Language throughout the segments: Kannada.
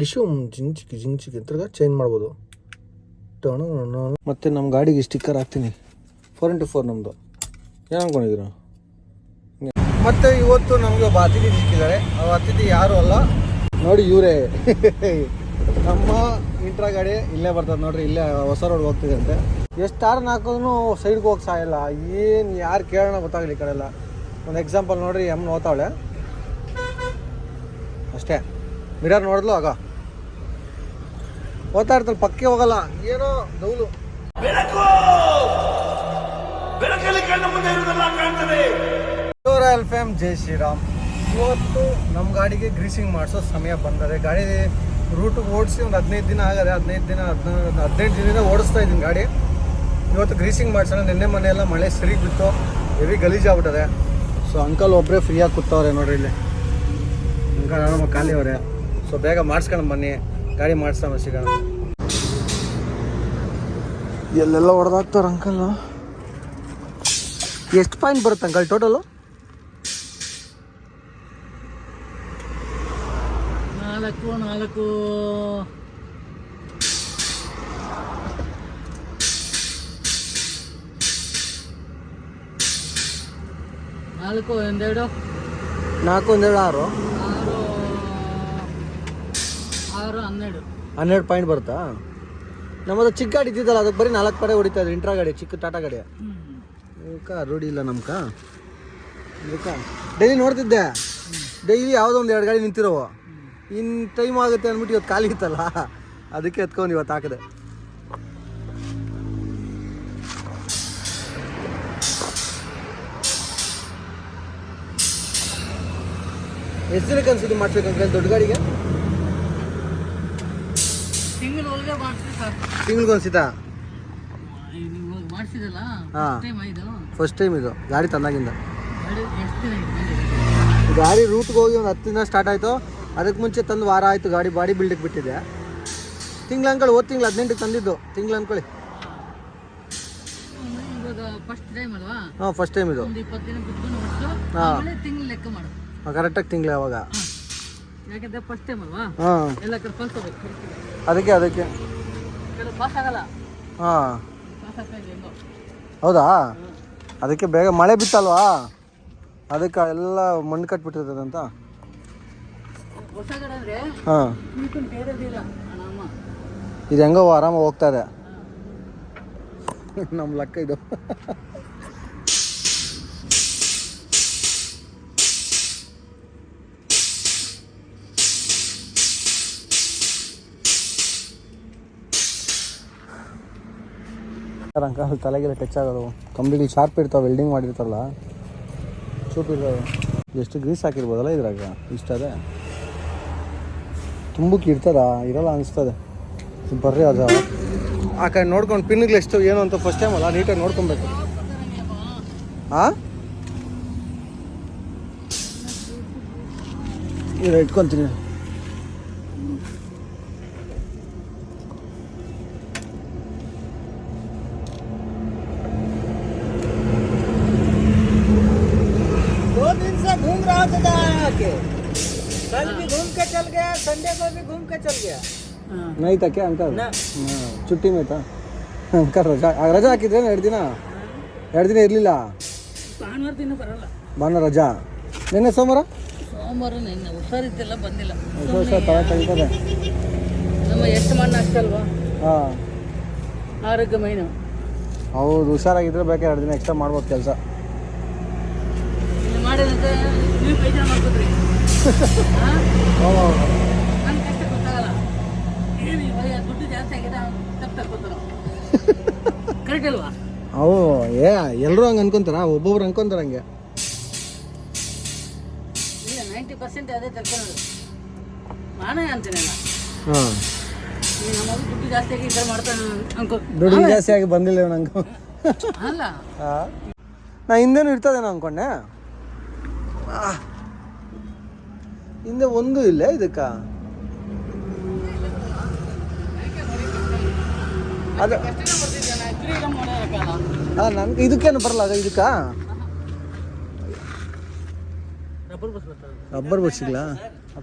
ಡಿಶು ಜಿಂಚಿಕ್ ಜಿಂಚಿಕ್ ತಿರ್ಗಾ ಚೇಂಜ್ ಮಾಡ್ಬೋದು. ಮತ್ತೆ ಮತ್ತು ನಮ್ಮ ಗಾಡಿಗೆ ಸ್ಟಿಕ್ಕರ್ ಹಾಕ್ತೀನಿ. ಫೋರ್ ಇಂಟು ಫೋರ್ ನಮ್ಮದು ಏನು ಅನ್ಕೊಂಡಿದ್ದೀರಾ? ಮತ್ತೆ ಇವತ್ತು ನಮಗೆ ಒಬ್ಬ ಅತಿಥಿ ಸಿಕ್ಕಿದ್ದಾರೆ. ಆ ಅತಿಥಿ ಯಾರು ಅಲ್ಲ? ನೋಡಿ ಇವರೇ. ನಮ್ಮ ಇಂಟ್ರಾ ಗಾಡಿ ಇಲ್ಲೇ ಬರ್ತದೆ ನೋಡ್ರಿ, ಇಲ್ಲೇ ಹೊಸ ರೋಡ್ ಹೋಗ್ತಿದೆ ಅಂತೆ. ಎಷ್ಟು ತಾರನ್ನ ಹಾಕಿದ್ರು ಸೈಡ್ಗೆ ಹೋಗಿ ಸಾಯಲ್ಲ. ಏನು ಯಾರು ಕೇಳೋಣ ಗೊತ್ತಾಗಲಿ ಈ ಕಡೆ ಎಲ್ಲ ಒಂದು ಎಕ್ಸಾಂಪಲ್ ನೋಡ್ರಿ ಎಂ ಓದ್ತಾವಳೆ ಅಷ್ಟೇ. ಮಿರರ್ ನೋಡಿದ್ಲು ಆಗ. ಓದ್ತಾ ಇರ್ತಲ್ಲ ಪಕ್ಕೆ ಹೋಗಲ್ಲ. ಏನೋ ದೌಲು. Royal fam Jai Shriram. ಇವತ್ತು ನಮ್ಮ ಗಾಡಿಗೆ ಗ್ರೀಸಿಂಗ್ ಮಾಡಿಸೋ ಸಮಯ ಬಂದರೆ ಗಾಡಿ ರೂಟ್ ಓಡಿಸಿ ಒಂದು ಹದಿನೈದು ದಿನ ಆಗದೆ ಹದಿನೈದು ದಿನ ಹದಿನೈದು ಹದಿನೆಂಟು ದಿನದಿಂದ ಓಡಿಸ್ತಾ ಇದ್ದೀನಿ ಗಾಡಿ. ಇವತ್ತು ಗ್ರೀಸಿಂಗ್ ಮಾಡಿಸೋಣ. ನಿನ್ನೆ ಮನೆಯೆಲ್ಲ ಮಳೆ ಸರಿ ಬಿತ್ತು. ಹೆವಿ ಗಲೀಜಾಗ್ಬಿಟ್ಟದೆ ಸೊ ಅಂಕಲ್ ಒಬ್ಬರೇ ಫ್ರೀಯಾಗಿ ಕೂತವ್ರೆ ನೋಡ್ರಿ ಇಲ್ಲಿ. ಅಂಕಲ್ ನಮ್ಮ ಖಾಲಿ ಅವರೇ ಸೊ ಬೇಗ ಮಾಡಿಸ್ಕೊಂಡು ಬನ್ನಿ. ಗಾಡಿ ಮಾಡಿಸ್ತಾನ ಸಿಗೋಣ. ಎಲ್ಲೆಲ್ಲ ಹೊಡೆದಾಕ್ತಾರೆ ಅಂಕಲ್? ಎಷ್ಟು ಪಾಯಿಂಟ್ ಬರುತ್ತೆ ಅಂಕಲ್ ಟೋಟಲು ನಾಲ್ಕು ನಾಲ್ಕು. ನಾಲ್ಕು ಒಂದೆರಡು. ನಾಲ್ಕು ಒಂದೆರಡು ಆರು ಆರು ಆರು ಹನ್ನೆರಡು. ಹನ್ನೆರಡು ಪಾಯಿಂಟ್ ಬರುತ್ತಾ? ನಮ್ಮದು ಚಿಕ್ಕ ಗಾಡಿ ಇದ್ದಿದ್ದಲ್ಲ, ಅದಕ್ಕೆ ಬರೀ ನಾಲ್ಕು ಕಡೆ ಹೊಡಿತಾ ಇದ್ರು ಇಂಟ್ರಾ ಗಾಡಿ, ಚಿಕ್ಕ ಟಾಟಾ ಗಾಡಿ. ಅದಕ್ಕೆ ರೂಢಿ ಇಲ್ಲ ನಮ್ಕ. ಅದಕ್ಕೆ ಡೈಲಿ ನೋಡ್ತಿದ್ದೆ. ಡೈಲಿ ಯಾವುದೋ ಒಂದು ಎರಡು ಗಾಡಿ ನಿಂತಿರೋವು. ಇನ್ನು ಟೈಮ್ ಆಗುತ್ತೆ ಅಂದ್ಬಿಟ್ಟು ಇವತ್ತು ಖಾಲಿ ಇತ್ತಲ್ಲ, ಅದಕ್ಕೆ ಎತ್ಕೊಂಡು ಇವತ್ತು ಹಾಕಿದೆ. ಎಷ್ಟು ಅನ್ಸುತ್ತೆ ಮಾಡ್ಬೇಕು ದೊಡ್ಡ ಗಾಡಿಗೆ? ತಿಂಗಳು ಒಳಗೆ ಮಾಡಿಸಿ ಸಾಕು ತಿಂಗ್ಳಿಗೊಂದ್ಸಿತಾ? ನೀವು ಮಾಡಿಸಿದಲ್ಲ? ಹಾ. ಟೈಮ್ ಇದು? ಫಸ್ಟ್ ಟೈಮ್ ಇದು. ಗಾಡಿ ತಂದಾಗಿಂದ. ಗಾಡಿ ಎಷ್ಟು ದಿನ ಆಯ್ತು ಗಾಡಿ? ರೂಟ್ಗೆ ಹೋಗಿ ಒಂದು ಹತ್ತು ದಿನ ಸ್ಟಾರ್ಟ್ ಆಯಿತು. ಅದಕ್ಕೆ ಮುಂಚೆ ತಂದು ವಾರ ಆಯಿತು ಗಾಡಿ ಬಾಡಿ ಬಿಲ್ಡಿಗೆ ಬಿಟ್ಟಿದೆ. ತಿಂಗ್ಳು ಅನ್ಕೊಳ್ಳಿ ಹೋದ ತಿಂಗ್ಳು ಹದಿನೆಂಟಕ್ಕೆ ತಂದಿದ್ದು. ತಿಂಗ್ಳು ಅನ್ಕೊಳ್ಳಿ ಇವಾಗ ಫಸ್ಟ್ ಟೈಮ್ ಅಲ್ವಾ? ಹಾಂ ಫಸ್ಟ್ ಟೈಮ್ ಇದು. ಒಂದು ಇಪ್ಪತ್ತು ದಿನ ಬಿಟ್ಕೊಂಡು ಹೊಡ್ಸು ಹಾ. ಆಮೇಲೆ ತಿಂಗಳು ಲೆಕ್ಕ ಮಾಡು. ಕರೆಕ್ಟಾಗಿ ತಿಂಗ್ಳು ಯಾವಾಗ? ಯಾಕಂದ್ರೆ ಫಸ್ಟ್ ಟೈಮ್ ಅಲ್ವಾ? ಹಾಂ. ಎಲ್ಲ ಅದಕ್ಕೆ ಅದಕ್ಕೆ. ಹಾಂ. ಹೌದಾ? ಅದಕ್ಕೆ ಬೇಗ ಮಳೆ ಬಿತ್ತಲ್ವಾ? ಅದಕ್ಕೆ ಎಲ್ಲ ಮಣ್ಣು ಕಟ್ಬಿಟ್ಟಿರ್ತದೆ ಅಂತ. ಹೊಸ ಕಡೆ ಅಂದ್ರೆ ಹಾಂ. ಇದು ಹೆಂಗೋ ಆರಾಮಾಗಿ ಹೋಗ್ತಾ ಇದೆ. ನಮ್ಮ ಲಕ್ಕ ಇದು. ಅಂಕಲ್ ತಲೆಗೆಲ್ಲ ಟಚ್ ಆಗೋದು. ಕಂಬಿಗಳು ಶಾರ್ಪ್ ಇರ್ತಾವೆ ವೆಲ್ಡಿಂಗ್ ಮಾಡಿರ್ತಾರಲ್ಲ. ಚೂಪ್ ಇರ್ತಾವೆ. ಎಷ್ಟು ಗ್ರೀಸ್ ಹಾಕಿರ್ಬೋದಲ್ಲ ಇದ್ರಾಗ? ಇಷ್ಟ ಅದೇ. ತುಂಬಕ್ಕೆ ಇರ್ತದ, ಇರಲ್ಲ ಅನಿಸ್ತದೆ. ಬರ್ರಿ ಅದ. ಆ ಕಡೆ ನೋಡ್ಕೊಂಡು ಪಿನ್ಗಳು ಎಷ್ಟು, ಏನು ಅಂತ ಫಸ್ಟ್ ಟೈಮ್ ಅಲ್ಲ ನೀಟಾಗಿ ನೋಡ್ಕೊಬೇಕು. ಹಾಂ ಇಟ್ಕೊತೀನಿ. ಹಾಕಿ ಅಂಕಲ್. ಹಾಂ ಚುಟ್ಟಿ ಮೇಯ್ತಾ? ಅಂಕಲ್ ರಜಾ ರಜಾ ಹಾಕಿದ್ರೆ ಎರಡು ದಿನ? ಎರಡು ದಿನ ಇರಲಿಲ್ಲ? ಭಾನುವಾರ ದಿನ ಬರಲ್ಲ. ಭಾನುವಾರ ರಜಾ? ನಿನ್ನೆ ಸೋಮವಾರ? ಸೋಮವಾರ ನಿನ್ನೆ. ಹುಷಾರಿದ್ದೆಲ್ಲ ಬಂದಿಲ್ಲ. ಹೊಸ ವರ್ಷ ತಲೆ ಕಳೀತದೆ ನಮ್ಮ ಎಷ್ಟು ಮಣ್ಣು ಅಷ್ಟಲ್ವಾ? ಹಾಂ. ಆರೋಗ್ಯ ಮೈನು ಹೌದು ಹುಷಾರಾಗಿದ್ರೆ ಬೇಕಾ ಎರಡು ದಿನ ಎಕ್ಸ್ಟ್ರಾ ಮಾಡ್ಬೋದು ಕೆಲಸ. ಮಾಡಿದಂತೆ ನೀವು ಬೇಜಾರು ಮಾಡ್ಕೋದ್ರಿ ನನ್ನ ಕಷ್ಟ ಗೊತ್ತಾಗಲ್ಲ ಏನು ಇವಾಗ ದುಡ್ಡು ಜಾಸ್ತಿ ಆಗಿದೆ ತಪ್ಪು ತಕ್ಕೋತಾರ ಅವು ಏ ಎಲ್ಲರೂ ಹಂಗೆ ಅನ್ಕೊಂತಾರ ಒಬ್ಬೊಬ್ರು ಅನ್ಕೊಂತಾರ ಹಂಗೆ. ಇಲ್ಲ ನೈಂಟಿ ಪರ್ಸೆಂಟ್ ಅದೇ ತಕ್ಕೊಳ್ಳೋದು ನಾನೇ ಅಂತೀನಲ್ಲ ಹಾಂ. ಈ ನಮ್ಮ ಮಗು ದುಡ್ಡು ಜಾಸ್ತಿ ಆಗಿ ಈ ಥರ ಮಾಡ್ತಾನೆ ಅನ್ಕೋ ದುಡ್ಡು ಜಾಸ್ತಿ ಆಗಿ ಬಂದಿಲ್ಲ ನಂಗೆ ಅಲ್ಲ. ನಾ ಹಿಂದೇನು ಇರ್ತದೇನೋ ಅನ್ಕೊಂಡೆ. ಆ. ಹಿಂದೆ ಒಂದು ಇಲ್ಲ ಇದಕ್ಕ? ಅದು ಅಲ್ಲ ನನ್ಗೆ ಇದಕ್ಕೇನು ಬರಲ್ಲ ಅದು ಇದಕ್ಕ ರಬ್ಬರ್ ಬಸ್ ಬರ್ತಾರೆ ರಬ್ಬರ್ ಬಸ್ ಸಿಗ್ಲಾ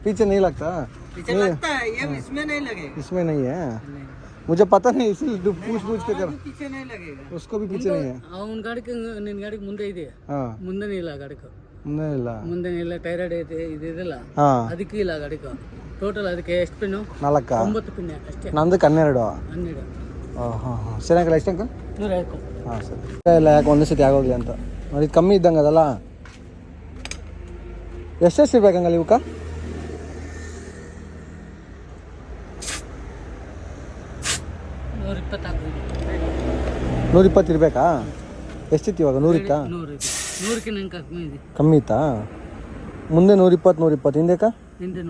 पीछे नहीं लगता पीछे लगता है ये इसमें नहीं लगेगा इसमें नहीं है नहीं मुझे पता नहीं इसलिए दु- पूछ पूछ के कर पीछे नहीं लगेगा उसको भी पीछे नहीं है ಅವನ ಗಾಡಿಗೆ ನಿನ್ನ ಗಾಡಿಗೆ ಮುಂದೆ ಇದೆ ಹಾಂ ಮುಂದೆನೇ ಇಲ್ಲ ಗಾಡಿಗೆ ಮುಂದೆ ಇಲ್ಲ ಮುಂದೆ ಇಲ್ಲ ಟೈರಾಯ್ಡ್ ಐತೆ ಇದಿದೆಲ್ಲ ಹಾಂ ಅದಕ್ಕೆ ಇಲ್ಲ ಗಾಡಿಗೆ ಟೋಟಲ್ ಅದಕ್ಕೆ ಎಷ್ಟು ಪಿನ್ನು ನಾಲ್ಕ ಒಂಬತ್ತು ಪಿನ್ನೆ ಅಷ್ಟೇ ನಂದಕ್ಕೆ ಹನ್ನೆರಡು ಹನ್ನೆರಡು ಹಾಂ ಹಾಂ ಹಾಂ. ಚೆನ್ನಾಗಿಲ್ಲ ಎಷ್ಟು ಅಂಕಲ್? ಹಾಂ ಸರಿ. ಇಲ್ಲ ಯಾಕೆ ಒಂದೇ ಸತಿ ಆಗೋಗ್ಲಿ ಅಂತ. ನೋಡಿ ಇದು ಕಮ್ಮಿ ಇದ್ದಂಗೆ ಅದಲ್ಲ. ಎಷ್ಟೆಷ್ಟು ಇರ್ಬೇಕಂಗಲ್ಲ ಇವಕ್ಕ ನೂರಿಪ್ಪತ್ತು ಇರಬೇಕಾ? ಎಷ್ಟಿತ್ತು ಇವಾಗ? ನೂರಿತ್ತಾ ಕಮ್ಮಿ ಇತ್ತಾ? ಮುಂದೆ ನೂರಿಪ್ಪತ್ತು ನೂರಿಪ್ಪತ್ತು. ಹಿಂದೆಕ ಹಿಂದೆ